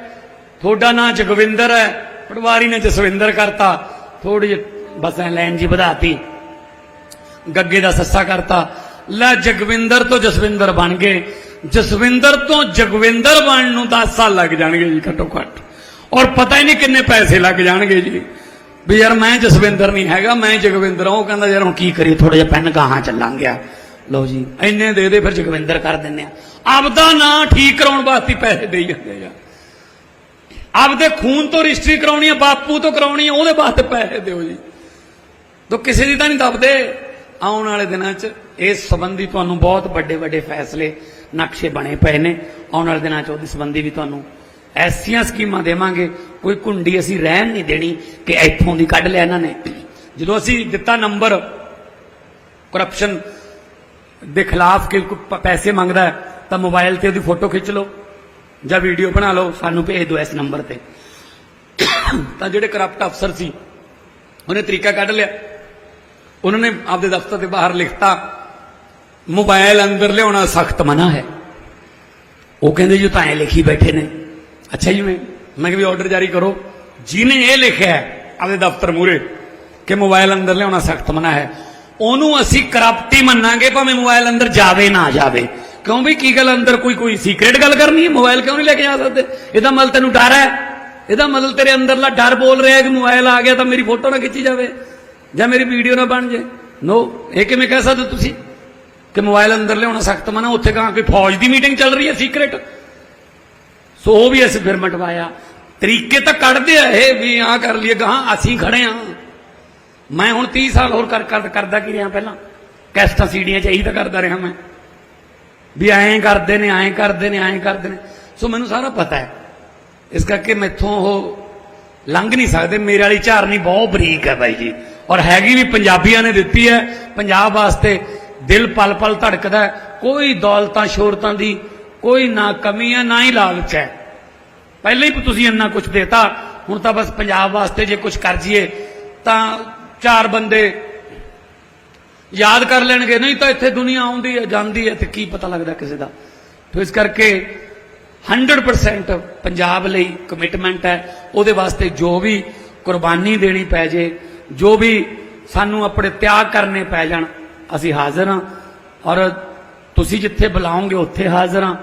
ਤੁਹਾਡਾ ਨਾਂ ਜਗਵਿੰਦਰ ਹੈ, ਪਟਵਾਰੀ ਨੇ ਜਸਵਿੰਦਰ ਕਰਤਾ। ਥੋੜੀ ਜਿਹੀ ਬਸ ਐ ਲਾਈਨ ਜੀ ਵਧਾਤੀ। ਗੱਗੇ ਦਾ ਸੱਸਾ ਕਰਤਾ। ਲੈ ਜਗਵਿੰਦਰ ਤੋਂ ਜਸਵਿੰਦਰ ਬਣ ਗਏ। ਜਸਵਿੰਦਰ ਤੋਂ ਜਗਵਿੰਦਰ ਬਣਨ ਨੂੰ 10 ਸਾਲ ਲੱਗ ਜਾਣਗੇ ਜੀ ਘੱਟੋ ਘੱਟ। ਔਰ ਪਤਾ ਹੀ ਨਹੀਂ ਕਿੰਨੇ ਪੈਸੇ ਲੱਗ ਜਾਣਗੇ ਜੀ। ਵੀ ਯਾਰ ਮੈਂ ਜਸਵਿੰਦਰ ਨਹੀਂ ਹੈਗਾ, ਮੈਂ ਜਗਵਿੰਦਰ ਹਾਂ। ਉਹ ਕਹਿੰਦਾ ਯਾਰ ਹੁਣ ਕੀ ਕਰੀਏ ਥੋੜਾ ਜਿਹਾ ਪੈਨ ਗਾਹਾਂ ਚੱਲਾਂ ਗਿਆ ਲਓ ਜੀ, ਇੰਨੇ ਦੇ ਦੇ, ਫਿਰ ਜਗਵਿੰਦਰ ਕਰ ਦਿੰਨੇ ਆ। ਆਪਦਾ ਨਾਂ ਠੀਕ ਕਰਾਉਣ ਵਾਸਤੇ ਪੈਸੇ ਦੇਈ ਜਾਂਦੇ ਆ। ਆਪਦੇ ਖੂਨ ਤੋਂ ਰਜਿਸਟਰੀ ਕਰਾਉਣੀ ਆ, ਬਾਪੂ ਤੋਂ ਕਰਾਉਣੀ ਆ, ਉਹਦੇ ਵਾਸਤੇ ਪੈਸੇ ਦਿਓ ਜੀ। ਤੋ ਕਿਸੇ ਦੀ ਤਾਂ ਨਹੀਂ ਦੱਬਦੇ। ਆਉਣ ਵਾਲੇ ਦਿਨਾਂ 'ਚ ਇਸ ਸੰਬੰਧੀ ਤੁਹਾਨੂੰ ਬਹੁਤ ਵੱਡੇ ਵੱਡੇ ਫੈਸਲੇ, ਨਕਸ਼ੇ ਬਣੇ ਪਏ ਨੇ। ਆਉਣ ਵਾਲੇ ਦਿਨਾਂ 'ਚ ਉਹਦੇ ਸੰਬੰਧੀ ਵੀ ਤੁਹਾਨੂੰ ਐਸੀਆਂ ਸਕੀਮਾਂ ਦੇਵਾਂਗੇ। ਕੋਈ ਕੁੰਡੀ ਅਸੀਂ ਰਹਿਣ ਨਹੀਂ ਦੇਣੀ ਕਿ ਇੱਥੋਂ ਦੀ ਕੱਢ ਲਿਆ ਇਹਨਾਂ ਨੇ। ਜਦੋਂ ਅਸੀਂ ਦਿੱਤਾ ਨੰਬਰ ਕਰਪਸ਼ਨ ਦੇ ਖਿਲਾਫ ਕਿ ਕੋਈ ਪੈਸੇ ਮੰਗਦਾ ਤਾਂ ਮੋਬਾਈਲ ਤੇ ਉਹਦੀ ਫੋਟੋ ਖਿੱਚ ਲਓ ਜਾਂ ਵੀਡੀਓ ਬਣਾ ਲਓ, ਸਾਨੂੰ ਭੇਜ ਦਿਓ ਇਸ ਨੰਬਰ ਤੇ। ਤਾਂ ਜਿਹੜੇ ਕਰਪਟ ਅਫਸਰ ਸੀ, ਉਹਨੇ ਤਰੀਕਾ ਕੱਢ ਲਿਆ। ਉਹਨਾਂ ਨੇ ਆਪਦੇ ਦਫ਼ਤਰ ਦੇ ਬਾਹਰ ਲਿਖਤਾ ਮੋਬਾਈਲ ਅੰਦਰ ਲਿਆਉਣਾ ਸਖਤ ਮਨਾ ਹੈ। ਉਹ ਕਹਿੰਦੇ ਜੀ ਉਹ ਤਾਂ ਐ ਲਿਖੀ ਬੈਠੇ ਨੇ। ਅੱਛਾ ਜੀ ਮੈਂ ਮੈਂ ਕਿਹਾ ਵੀ ਆਰਡਰ ਜਾਰੀ ਕਰੋ। ਜਿਹਨੇ ਇਹ ਲਿਖਿਆ ਹੈ, ਆਪਦੇ ਦਫ਼ਤਰ ਮੂਰੇ ਕਿ ਮੋਬਾਈਲ ਅੰਦਰ ਲਿਆਉਣਾ ਸਖਤ ਮਨਾ ਹੈ। ਉਹਨੂੰ ਅਸੀਂ ਕਰਪਟੀ ਮੰਨਾਂਗੇ, ਭਾਵੇਂ ਮੋਬਾਈਲ ਅੰਦਰ ਜਾਵੇ ਨਾ ਜਾਵੇ। ਕਿਉਂ ਵੀ ਕੀ ਗੱਲ ਅੰਦਰ ਕੋਈ ਕੋਈ ਸੀਕ੍ਰੇਟ ਗੱਲ ਕਰਨੀ ਹੈ? ਮੋਬਾਈਲ ਕਿਉਂ ਨਹੀਂ ਲੈ ਕੇ ਜਾ ਸਕਦੇ? ਇਹਦਾ ਮਤਲਬ ਤੈਨੂੰ ਡਰ ਹੈ? ਇਹਦਾ ਮਤਲਬ ਤੇਰੇ ਅੰਦਰਲਾ ਡਰ ਬੋਲ ਰਿਹਾ ਕਿ ਮੋਬਾਈਲ ਆ ਗਿਆ ਤਾਂ ਮੇਰੀ ਫੋਟੋ ਨਾ ਖਿੱਚੀ ਜਾਵੇ। ਜਾਂ ਮੇਰੀ ਵੀਡੀਓ ਨਾ ਬਣ ਜੇ। ਨੋ, ਇਹ ਕਿਵੇਂ ਕਹਿ ਸਕਦੇ ਹੋ ਤੁਸੀਂ? ਕਿ ਮੋਬਾਈਲ ਅੰਦਰ ਲਿਆਉਣਾ ਸਖਤ ਮਨਾ, ਉੱਥੇ ਕਹਾਂ ਕੋਈ ਫੌਜ ਦੀ ਮੀਟਿੰਗ ਚੱਲ ਰਹੀ ਹੈ ਸੀਕ੍ਰੇਟ ਸੋ ਉਹ ਵੀ ਅਸੀਂ ਫਿਰ ਮਟਵਾਇਆ। ਤਰੀਕੇ ਤਾਂ ਕੱਢਦੇ ਆ ਇਹ ਵੀ ਆ ਕਰ ਲਈਏ ਗਾਂ ਅਸੀਂ ਖੜੇ ਆ। ਮੈਂ ਹੁਣ 30 ਸਾਲ ਹੋਰ ਕਰ ਕਰਦਾ ਕੀ ਰਿਹਾ ਪਹਿਲਾਂ? ਕੈਸਟਾਂ ਸੀੜੀਆਂ ਚ ਇਹੀ ਤਾਂ ਕਰਦਾ ਰਿਹਾ ਮੈਂ। ਵੀ ਐਂ ਕਰਦੇ ਨੇ, ਐਂ ਕਰਦੇ ਨੇ, ਐਂ ਕਰਦੇ ਨੇ। ਸੋ ਮੈਨੂੰ ਸਾਰਾ ਪਤਾ ਹੈ। ਇਸ ਕਰਕੇ ਮੈਥੋਂ ਉਹ ਲੰਘ ਨਹੀਂ ਸਕਦੇ। ਮੇਰੇ ਵਾਲੀ ਝਾਰਨੀ ਬਹੁਤ ਬਰੀਕ ਹੈ ਬਾਈ ਜੀ। ਔਰ ਹੈਗੀ ਵੀ ਪੰਜਾਬੀਆਂ ਨੇ ਦਿੱਤੀ ਹੈ। ਪੰਜਾਬ ਵਾਸਤੇ ਦਿਲ ਪਲ ਪਲ ਧੜਕਦਾ ਕੋਈ ਦੌਲਤਾਂ ਸ਼ੋਹਰਤਾਂ ਦੀ ਕੋਈ ਨਾ ਕਮੀ ਹੈ, ਨਾ ਹੀ ਲਾਲਚ ਹੈ। ਪਹਿਲਾਂ ਹੀ ਤੁਸੀਂ ਇੰਨਾ ਕੁਝ ਦੇਤਾ। ਹੁਣ ਤਾਂ ਬਸ ਪੰਜਾਬ ਵਾਸਤੇ ਜੇ ਕੁਝ ਕਰ ਜੀਏ, ਤਾਂ ਚਾਰ ਬੰਦੇ ਯਾਦ ਕਰ ਲੈਣਗੇ, ਨਹੀਂ ਤਾਂ ਇੱਥੇ ਦੁਨੀਆ ਆਉਂਦੀ ਹੈ, ਜਾਂਦੀ ਹੈ, ਤੇ ਕੀ ਪਤਾ ਲੱਗਦਾ ਕਿਸੇ ਦਾ। ਤੇ ਇਸ ਕਰਕੇ 100% ਪੰਜਾਬ ਲਈ ਕਮਿਟਮੈਂਟ ਹੈ। ਉਹਦੇ ਵਾਸਤੇ ਜੋ ਵੀ ਕੁਰਬਾਨੀ ਦੇਣੀ ਪੈ ਜੇ ਜੋ ਵੀ ਸਾਨੂੰ ਆਪਣੇ ਤਿਆਗ ਕਰਨੇ ਪੈ ਜਾਣ, ਅਸੀਂ ਹਾਜ਼ਰ ਹਾਂ। ਔਰ ਤੁਸੀਂ ਜਿੱਥੇ ਬੁਲਾਓਗੇ, ਉੱਥੇ ਹਾਜ਼ਰ ਹਾਂ।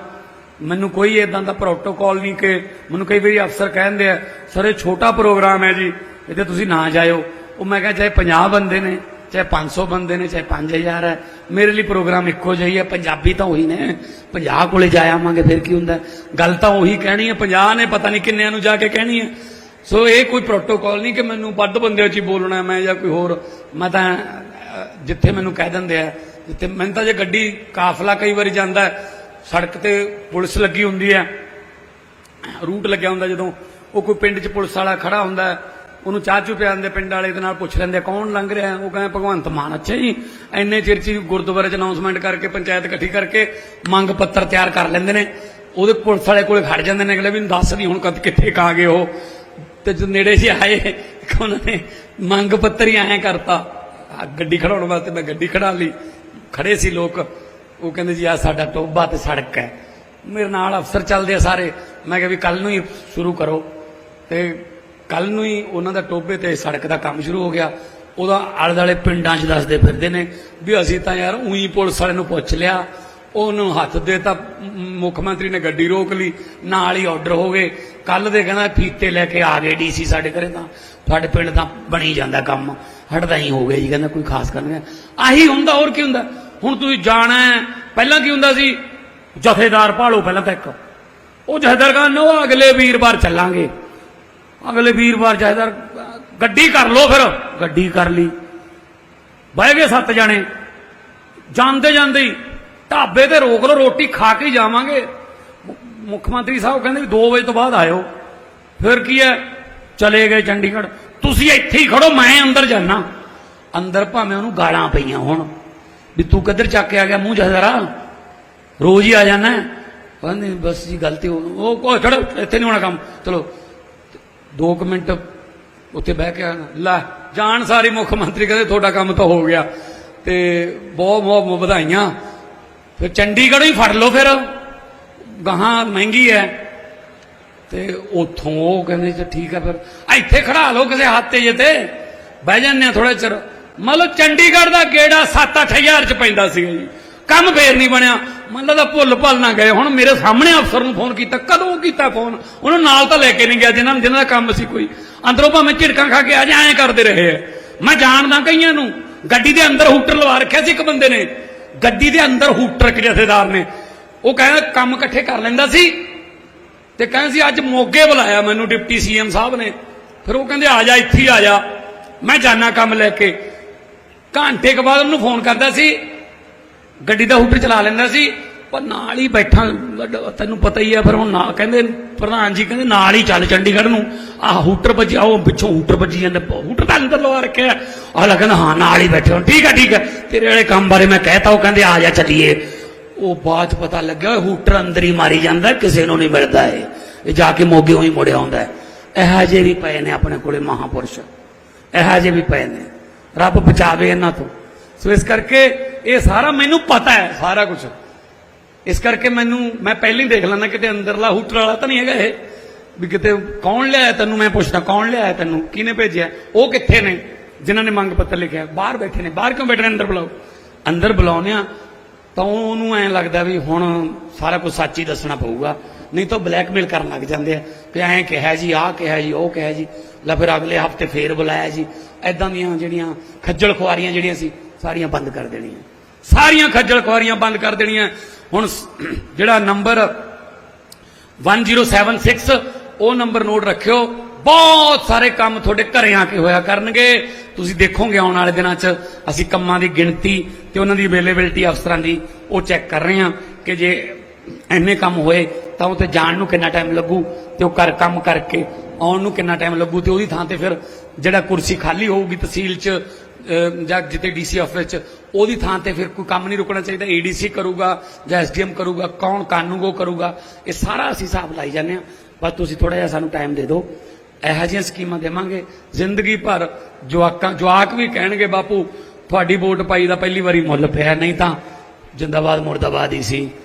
ਮੈਨੂੰ ਕੋਈ ਇਦਾਂ ਦਾ ਪ੍ਰੋਟੋਕਾਲ ਨਹੀਂ ਕਿ ਮੈਨੂੰ ਕਈ ਵਾਰੀ ਅਫਸਰ ਕਹਿੰਦੇ ਆ, ਸਰ, ਇਹ ਛੋਟਾ ਪ੍ਰੋਗਰਾਮ ਹੈ ਜੀ ਇਹਦੇ ਤੁਸੀਂ ਨਾ ਜਾਇਓ। ਉਹ ਮੈਂ ਕਿਹਾ, ਚਾਹੇ 50 ਬੰਦੇ ਨੇ, ਚਾਹੇ 500 ਬੰਦੇ ਨੇ, ਚਾਹੇ 5000 ਹੈ, ਮੇਰੇ ਲਈ ਪ੍ਰੋਗਰਾਮ ਇੱਕੋ ਜਿਹਾ ਹੀ ਹੈ ਪੰਜਾਬੀ ਤਾਂ ਉਹੀ ਨੇ। 50 ਕੋਲੇ ਜਾ ਆਵਾਂਗੇ ਫਿਰ ਕੀ ਹੁੰਦਾ? ਗੱਲ ਤਾਂ ਉਹੀ ਕਹਿਣੀ ਹੈ 50 ਨੇ ਪਤਾ ਨਹੀਂ ਕਿੰਨਿਆਂ ਨੂੰ ਜਾ ਕੇ ਕਹਿਣੀ ਹੈ। ਸੋ ਇਹ ਕੋਈ ਪ੍ਰੋਟੋਕਾਲ ਨਹੀਂ ਕਿ ਮੈਨੂੰ ਵੱਧ ਬੰਦਿਆਂ 'ਚ ਹੀ ਬੋਲਣਾ ਮੈਂ ਜਾਂ ਕੋਈ ਹੋਰ। ਮੈਂ ਤਾਂ ਜਿੱਥੇ ਮੈਨੂੰ ਕਹਿ ਦਿੰਦੇ ਆ, ਜਿੱਥੇ ਮੈਨੂੰ ਤਾਂ ਜੇ ਗੱਡੀ ਕਾਫਲਾ ਕਈ ਵਾਰੀ ਜਾਂਦਾ ਸੜਕ ਤੇ ਪੁਲਿਸ ਲੱਗੀ ਹੁੰਦੀ ਹੈ, ਰੂਟ ਲੱਗਿਆ ਹੁੰਦਾ ਜਦੋਂ, ਉਹ ਕੋਈ ਪਿੰਡ 'ਚ ਪੁਲਿਸ ਵਾਲਾ ਖੜਾ ਹੁੰਦਾ ਉਹਨੂੰ ਚਾਹ ਚੁ ਪਿਆਉਂਦੇ ਪਿੰਡ ਵਾਲੇ ਦੇ ਨਾਲ ਪੁੱਛ ਲੈਂਦੇ ਕੌਣ ਲੰਘ ਰਿਹਾ ਉਹ ਕਹਿੰਦਾ ਭਗਵੰਤ ਮਾਨ। ਅੱਛਾ ਜੀ ਐਨੇ ਚਿਰ 'ਚ ਹੀ ਗੁਰਦੁਆਰੇ 'ਚ ਅਨਾਉਂਸਮੈਂਟ ਕਰਕੇ, ਪੰਚਾਇਤ ਇਕੱਠੀ ਕਰਕੇ ਮੰਗ ਪੱਤਰ ਤਿਆਰ ਕਰ ਲੈਂਦੇ ਨੇ, ਉਹਦੇ ਪੁਲਿਸ ਵਾਲੇ ਕੋਲੇ ਖੜ ਜਾਂਦੇ ਨੇ, ਅਗਲੇ ਵੀ ਦੱਸ ਨਹੀਂ ਹੁਣ ਕਦ ਕਿੱਥੇ ਕਾ ਗਏ ਉਹ। ਤੇ ਜਦ ਨੇੜੇ ਜੀ ਆਏ ਉਹਨਾਂ ਨੇ ਮੰਗ ਪੱਤਰ ਹੀ ਐਂ ਕਰਤਾ। ਗੱਡੀ ਖੜਾਉਣ ਵਾਸਤੇ ਮੈਂ ਗੱਡੀ ਖੜਾ ਲਈ। ਖੜੇ ਸੀ ਲੋਕ। ਉਹ ਕਹਿੰਦੇ ਜੀ ਆ ਸਾਡਾ ਟੋਬਾ ਤੇ ਸੜਕ ਹੈ। ਮੇਰੇ ਨਾਲ ਅਫਸਰ ਚੱਲਦੇ ਆ ਸਾਰੇ। ਮੈਂ ਕਿਹਾ ਵੀ ਕੱਲ ਨੂੰ ਹੀ ਸ਼ੁਰੂ ਕਰੋ। ਤੇ ਕੱਲ ਨੂੰ ਹੀ ਉਹਨਾਂ ਦਾ ਟੋਬੇ ਤੇ ਸੜਕ ਦਾ ਕੰਮ ਸ਼ੁਰੂ ਹੋ ਗਿਆ। ਉਹਦਾ ਆਲੇ ਦੁਆਲੇ ਪਿੰਡਾਂ 'ਚ ਦੱਸਦੇ ਫਿਰਦੇ ਨੇ ਵੀ ਅਸੀਂ ਤਾਂ ਯਾਰ ਉਹੀ ਪੁਲਿਸ ਵਾਲੇ ਨੂੰ ਪੁੱਛ ਲਿਆ। ਉਹਨੂੰ ਹੱਥ ਦੇ ਤਾਂ ਮੁੱਖ ਮੰਤਰੀ ਨੇ ਗੱਡੀ ਰੋਕ ਲਈ, ਨਾਲ ਹੀ ਆਰਡਰ ਹੋ ਗਏ। ਕੱਲ ਦੇ ਕਹਿੰਦਾ ਫੀਤੇ ਲੈ ਕੇ ਆ ਗਏ ਡੀਸੀ ਸਾਡੇ ਘਰੇ ਤਾਂ। ਸਾਡੇ ਪਿੰਡ ਤਾਂ ਬਣੀ ਜਾਂਦਾ ਕੰਮ। ਹਟਦਾ ਹੀ ਹੋ ਗਿਆ ਜੀ, ਕਹਿੰਦਾ ਕੋਈ ਖਾਸ ਕਰਨਾ ਆਹੀ ਹੁੰਦਾ, ਹੋਰ ਕੀ ਹੁੰਦਾ? ਹੁਣ ਤੁਸੀਂ ਜਾਣਾ ਪਹਿਲਾਂ ਕੀ ਹੁੰਦਾ ਸੀ? ਜਥੇਦਾਰ ਭਾਲੋ ਪਹਿਲਾਂ ਤਾਂ ਇੱਕ। ਉਹ ਜਥੇਦਾਰ ਕਹਿੰਦਾ ਉਹ ਅਗਲੇ ਵੀਰਵਾਰ ਚੱਲਾਂਗੇ। ਅਗਲੇ ਵੀਰਵਾਰ ਜਥੇਦਾਰ, ਗੱਡੀ ਕਰ ਲੋ ਫਿਰ। ਗੱਡੀ ਕਰ ਲਈ। ਬਹਿ ਗਏ ਸੱਤ ਜਾਣੇ। ਜਾਂਦੇ ਜਾਂਦੇ ਹੀ ਢਾਬੇ ਤੇ ਰੋਕ ਲੋ ਰੋਟੀ ਖਾ ਕੇ ਜਾਵਾਂਗੇ। ਮੁੱਖ ਮੰਤਰੀ ਸਾਹਿਬ ਕਹਿੰਦੇ ਵੀ 2 ਵਜੇ ਤੋਂ ਬਾਅਦ ਆਇਓ। ਫਿਰ ਕੀ ਹੈ? ਚਲੇ ਗਏ ਚੰਡੀਗੜ੍ਹ। ਤੁਸੀਂ ਇੱਥੇ ਹੀ ਖੜੋ, ਮੈਂ ਅੰਦਰ ਜਾਣਾ ਅੰਦਰ ਭਾਵੇਂ ਉਹਨੂੰ ਗਾਲਾਂ ਪਈਆਂ ਹੁਣ। ਵੀ ਤੂੰ ਕਿੱਧਰ ਚੱਕ ਕੇ ਆ ਗਿਆ, ਮੂੰਹ ਜਹਦਰਾ ਰੋਜ਼ ਹੀ ਆ ਜਾਣਾ ਕਹਿੰਦੇ ਬਸ ਜੀ ਗਲਤੀ ਹੋ ਉਹ ਕੋ ਛੜੋ ਇੱਥੇ ਨਹੀਂ ਹੋਣਾ ਕੰਮ। ਚਲੋ 2 ਮਿੰਟ ਉੱਥੇ ਬਹਿ ਕੇ ਆਉਣਾ। ਲੈ, ਜਾਣ ਸਾਰੀ ਮੁੱਖ ਮੰਤਰੀ ਕਹਿੰਦੇ ਤੁਹਾਡਾ ਕੰਮ ਤਾਂ ਹੋ ਗਿਆ। ਤੇ ਬਹੁਤ ਬਹੁਤ ਵਧਾਈਆਂ। ਫਿਰ ਚੰਡੀਗੜ੍ਹ ਹੀ ਫੜ ਲਓ ਫਿਰ। ਗਾਹਾਂ ਮਹਿੰਗੀ ਹੈ। ਤੇ ਉਥੋਂ ਉਹ ਕਹਿੰਦੇ ਚ ਠੀਕ ਹੈ ਫਿਰ। ਇੱਥੇ ਖੜਾ ਲਓ ਕਿਸੇ ਹੱਥ ਤੇ ਜੇ ਤੇ। ਬਹਿ ਜਾਂਦੇ ਆ ਥੋੜਾ ਚਿਰ। ਮੰਨ ਲਓ ਚੰਡੀਗੜ੍ਹ ਦਾ ਗੇੜਾ 7-8000 ਚ ਪੈਂਦਾ ਸੀਗਾ ਜੀ। ਕੰਮ ਫੇਰ ਨਹੀਂ ਬਣਿਆ। ਮੰਨ ਲਓ ਭੁੱਲ ਭੱਲ ਨਾ ਗਏ। ਹੁਣ ਮੇਰੇ ਸਾਹਮਣੇ ਅਫਸਰ ਨੂੰ ਫੋਨ ਕੀਤਾ। ਕਦੋਂ ਕੀਤਾ ਫੋਨ? ਉਹਨੂੰ ਨਾਲ ਤਾਂ ਲੈ ਕੇ ਨਹੀਂ ਗਿਆ ਜਿਨ੍ਹਾਂ ਜਿਨ੍ਹਾਂ ਦਾ ਕੰਮ ਸੀ ਕੋਈ। ਅੰਦਰੋਂ ਭਾਵੇਂ ਝਿੜਕਾਂ ਖਾ ਕੇ ਆ ਜਾ ਐਂ ਕਰਦੇ ਰਹੇ ਆ। ਮੈਂ ਜਾਣਦਾ ਕਈਆਂ ਨੂੰ। ਗੱਡੀ ਦੇ ਅੰਦਰ ਹੂਟਰ ਲਵਾ ਰੱਖਿਆ ਸੀ ਇੱਕ ਬੰਦੇ ਨੇ। ਗੱਡੀ ਦੇ ਅੰਦਰ ਹੂਟਰ ਇੱਕ ਜਥੇਦਾਰ ਨੇ। ਉਹ ਕਹਿੰਦਾ ਕੰਮ ਇਕੱਠੇ ਕਰ ਲੈਂਦਾ ਸੀ ਤੇ ਕਹਿੰਦਾ ਸੀ, ਅੱਜ ਮੋਗੇ ਬੁਲਾਇਆ ਮੈਨੂੰ ਡਿਪਟੀ ਸੀਐਮ ਸਾਹਿਬ ਨੇ। ਫਿਰ ਉਹ ਕਹਿੰਦੇ, ਆ ਜਾ, ਇੱਥੇ ਆ ਜਾ। ਮੈਂ ਜਾਣਾ ਕੰਮ ਲੈ ਕੇ। ਘੰਟੇ ਕੁ ਬਾਅਦ ਉਹਨੂੰ ਫੋਨ ਕਰਦਾ ਸੀ, ਗੱਡੀ ਦਾ ਹੂਟਰ ਚਲਾ ਲੈਂਦਾ ਸੀ। ਪਰ ਨਾਲ ਹੀ ਬੈਠਾ। ਤੈਨੂੰ ਪਤਾ ਹੀ ਆ, ਫਿਰ ਹੁਣ ਨਾ ਕਹਿੰਦੇ, ਪ੍ਰਧਾਨ ਜੀ ਕਹਿੰਦੇ ਨਾਲ ਹੀ ਚੱਲ ਚੰਡੀਗੜ੍ਹ ਨੂੰ। ਆਹ ਹੂਟਰ ਵੱਜਿਆ ਉਹ ਪਿੱਛੋਂ ਹੂਟਰ ਵੱਜੀ ਜਾਂਦਾ। ਹੂਟਰ ਤਾਂ ਅੰਦਰ ਲਵਾ ਰੱਖਿਆ। ਆਹ ਕਹਿੰਦਾ, ਹਾਂ, ਨਾਲ ਹੀ ਬੈਠੇ ਹੁਣ। ਠੀਕ ਆ ਠੀਕ ਆ। ਤੇਰੇ ਵਾਲੇ ਕੰਮ ਬਾਰੇ ਮੈਂ ਕਹਿਤਾ, ਉਹ ਕਹਿੰਦੇ, ਆ ਜਾ ਚੱਲੀਏ। ਉਹ ਬਾਅਦ 'ਚ ਪਤਾ ਲੱਗਿਆ ਹੂਟਰ ਅੰਦਰ ਹੀ ਮਾਰੀ ਜਾਂਦਾ, ਕਿਸੇ ਨੂੰ ਨਹੀਂ ਮਿਲਦਾ ਇਹ। ਇਹ ਜਾ ਕੇ ਮੋਗੇ ਹੀ ਮੁੜਿਆ ਆਉਂਦਾ ਇਹੋ ਜਿਹੇ ਵੀ ਪਏ ਨੇ ਆਪਣੇ ਕੋਲੇ ਮਹਾਪੁਰਸ਼। ਇਹੋ ਜਿਹੇ ਵੀ ਪਏ ਨੇ। ਰੱਬ ਬਚਾਵੇ ਇਹਨਾਂ ਤੋਂ। ਸੋ ਇਸ ਕਰਕੇ ਇਹ ਸਾਰਾ ਮੈਨੂੰ ਪਤਾ ਹੈ। ਸਾਰਾ ਕੁਝ ਇਸ ਕਰਕੇ ਮੈਨੂੰ, ਮੈਂ ਪਹਿਲਾਂ ਹੀ ਦੇਖ ਲੈਂਦਾ ਕਿਤੇ ਅੰਦਰਲਾ ਹੂਟਰ ਵਾਲਾ ਤਾਂ ਨਹੀਂ ਹੈਗਾ ਇਹ, ਵੀ ਕਿਤੇ ਕੌਣ ਲਿਆਇਆ ਤੈਨੂੰ, ਮੈਂ ਪੁੱਛਦਾ, ਕੌਣ ਲਿਆਇਆ ਤੈਨੂੰ, ਕਿਹਨੇ ਭੇਜਿਆ? ਉਹ ਕਿੱਥੇ ਨੇ? ਜਿਨ੍ਹਾਂ ਨੇ ਮੰਗ ਪੱਤਰ ਲਿਖਿਆ। ਬਾਹਰ ਬੈਠੇ ਨੇ। ਬਾਹਰ ਕਿਉਂ ਬੈਠੇ ਨੇ? ਅੰਦਰ ਬੁਲਾਓ। ਅੰਦਰ ਬੁਲਾਉਂਦੇ ਆ ਤਾਂ ਉਹਨੂੰ ਐਂ ਲੱਗਦਾ ਵੀ ਹੁਣ ਸਾਰਾ ਕੁਝ ਸੱਚ ਹੀ ਦੱਸਣਾ ਪਊਗਾ। ਨਹੀਂ ਤਾਂ ਬਲੈਕਮੇਲ ਕਰਨ ਲੱਗ ਜਾਂਦੇ ਆ ਕਿ ਐਂ ਕਿਹਾ ਜੀ, ਆਹ ਕਿਹਾ ਜੀ, ਉਹ ਕਿਹਾ ਜੀ। ਲੈ ਫਿਰ ਅਗਲੇ ਹਫ਼ਤੇ ਫੇਰ ਬੁਲਾਇਆ ਜੀ। ਐਦਾਂ ਦੀਆਂ ਜਿਹੜੀਆਂ ਖੱਜਲ ਖੁਆਰੀਆਂ ਜਿਹੜੀਆਂ ਸੀ, ਸਾਰੀਆਂ ਬੰਦ ਕਰ ਦੇਣੀਆਂ। ਸਾਰੀਆਂ ਖੱਜਲ ਖੁਆਰੀਆਂ ਬੰਦ ਕਰ ਦੇਣੀਆਂ। ਹੁਣ ਜਿਹੜਾ ਨੰਬਰ 1076 ਉਹ ਨੰਬਰ ਨੋਟ ਰੱਖਿਓ। ਬਹੁਤ ਸਾਰੇ ਕੰਮ ਤੁਹਾਡੇ ਘਰੇ ਆ ਕੇ ਹੋਇਆ ਕਰਨਗੇ। ਤੁਸੀਂ ਦੇਖੋਗੇ ਆਉਣ ਵਾਲੇ ਦਿਨਾਂ 'ਚ ਅਸੀਂ ਕੰਮਾਂ ਦੀ ਗਿਣਤੀ ਤੇ ਉਹਨਾਂ ਦੀ ਅਵੇਲੇਬਿਲਟੀ ਅਫਸਰਾਂ ਦੀ ਉਹ ਚੈੱਕ ਕਰ ਰਹੇ ਹਾਂ ਕਿ ਜੇ ਐਨੇ ਕੰਮ ਹੋਏ ਤਾਂ ਉਹ ਤੇ ਜਾਣ ਨੂੰ ਕਿੰਨਾ ਟਾਈਮ ਲੱਗੂ ਤੇ ਉਹ ਕਰ ਕੰਮ ਕਰਕੇ ਆਉਣ ਨੂੰ ਕਿੰਨਾ ਟਾਈਮ ਲੱਗੂ ਤੇ ਉਹਦੀ ਥਾਂ ਤੇ ਫਿਰ ਜਿਹੜਾ ਕੁਰਸੀ ਖਾਲੀ ਹੋਊਗੀ ਤਹਿਸੀਲ 'ਚ ਅਹ, ਜਾਂ ਜਿੱਤੇ ਡੀਸੀ ਆਫਿਸ 'ਚ ਉਹਦੀ ਥਾਂ ਤੇ ਫਿਰ ਕੋਈ ਕੰਮ ਨਹੀਂ ਰੁਕਣਾ ਚਾਹੀਦਾ। ਏਡੀਸੀ ਕਰੂਗਾ ਜਾਂ ਐਸਡੀਐਮ ਕਰੂਗਾ, ਕੌਣ ਕਾਨੂੰਗੋ ਕਰੂਗਾ, ਇਹ ਸਾਰਾ ਅਸੀਂ ਹਿਸਾਬ ਲਾਈ ਜਾਂਦੇ ਆ ਬਸ ਤੁਸੀਂ ਥੋੜਾ ਜਿਹਾ ਸਾਨੂੰ ਟਾਈਮ ਦੇ ਦਿਓ। ਇਹੋ ਜਿਹੀਆਂ ਸਕੀਮਾਂ ਦੇਵਾਂਗੇ। ਜ਼ਿੰਦਗੀ ਭਰ ਜਵਾਕਾਂ, ਜਵਾਕ ਵੀ ਕਹਿਣਗੇ, ਬਾਪੂ, ਤੁਹਾਡੀ ਵੋਟ ਪਾਈ ਦਾ ਪਹਿਲੀ ਵਾਰੀ ਮੁੱਲ ਪਿਆ। ਨਹੀਂ ਤਾਂ ਜਿੰਦਾਬਾਦ ਮੁਰਦਾਬਾਦ ਹੀ ਸੀ।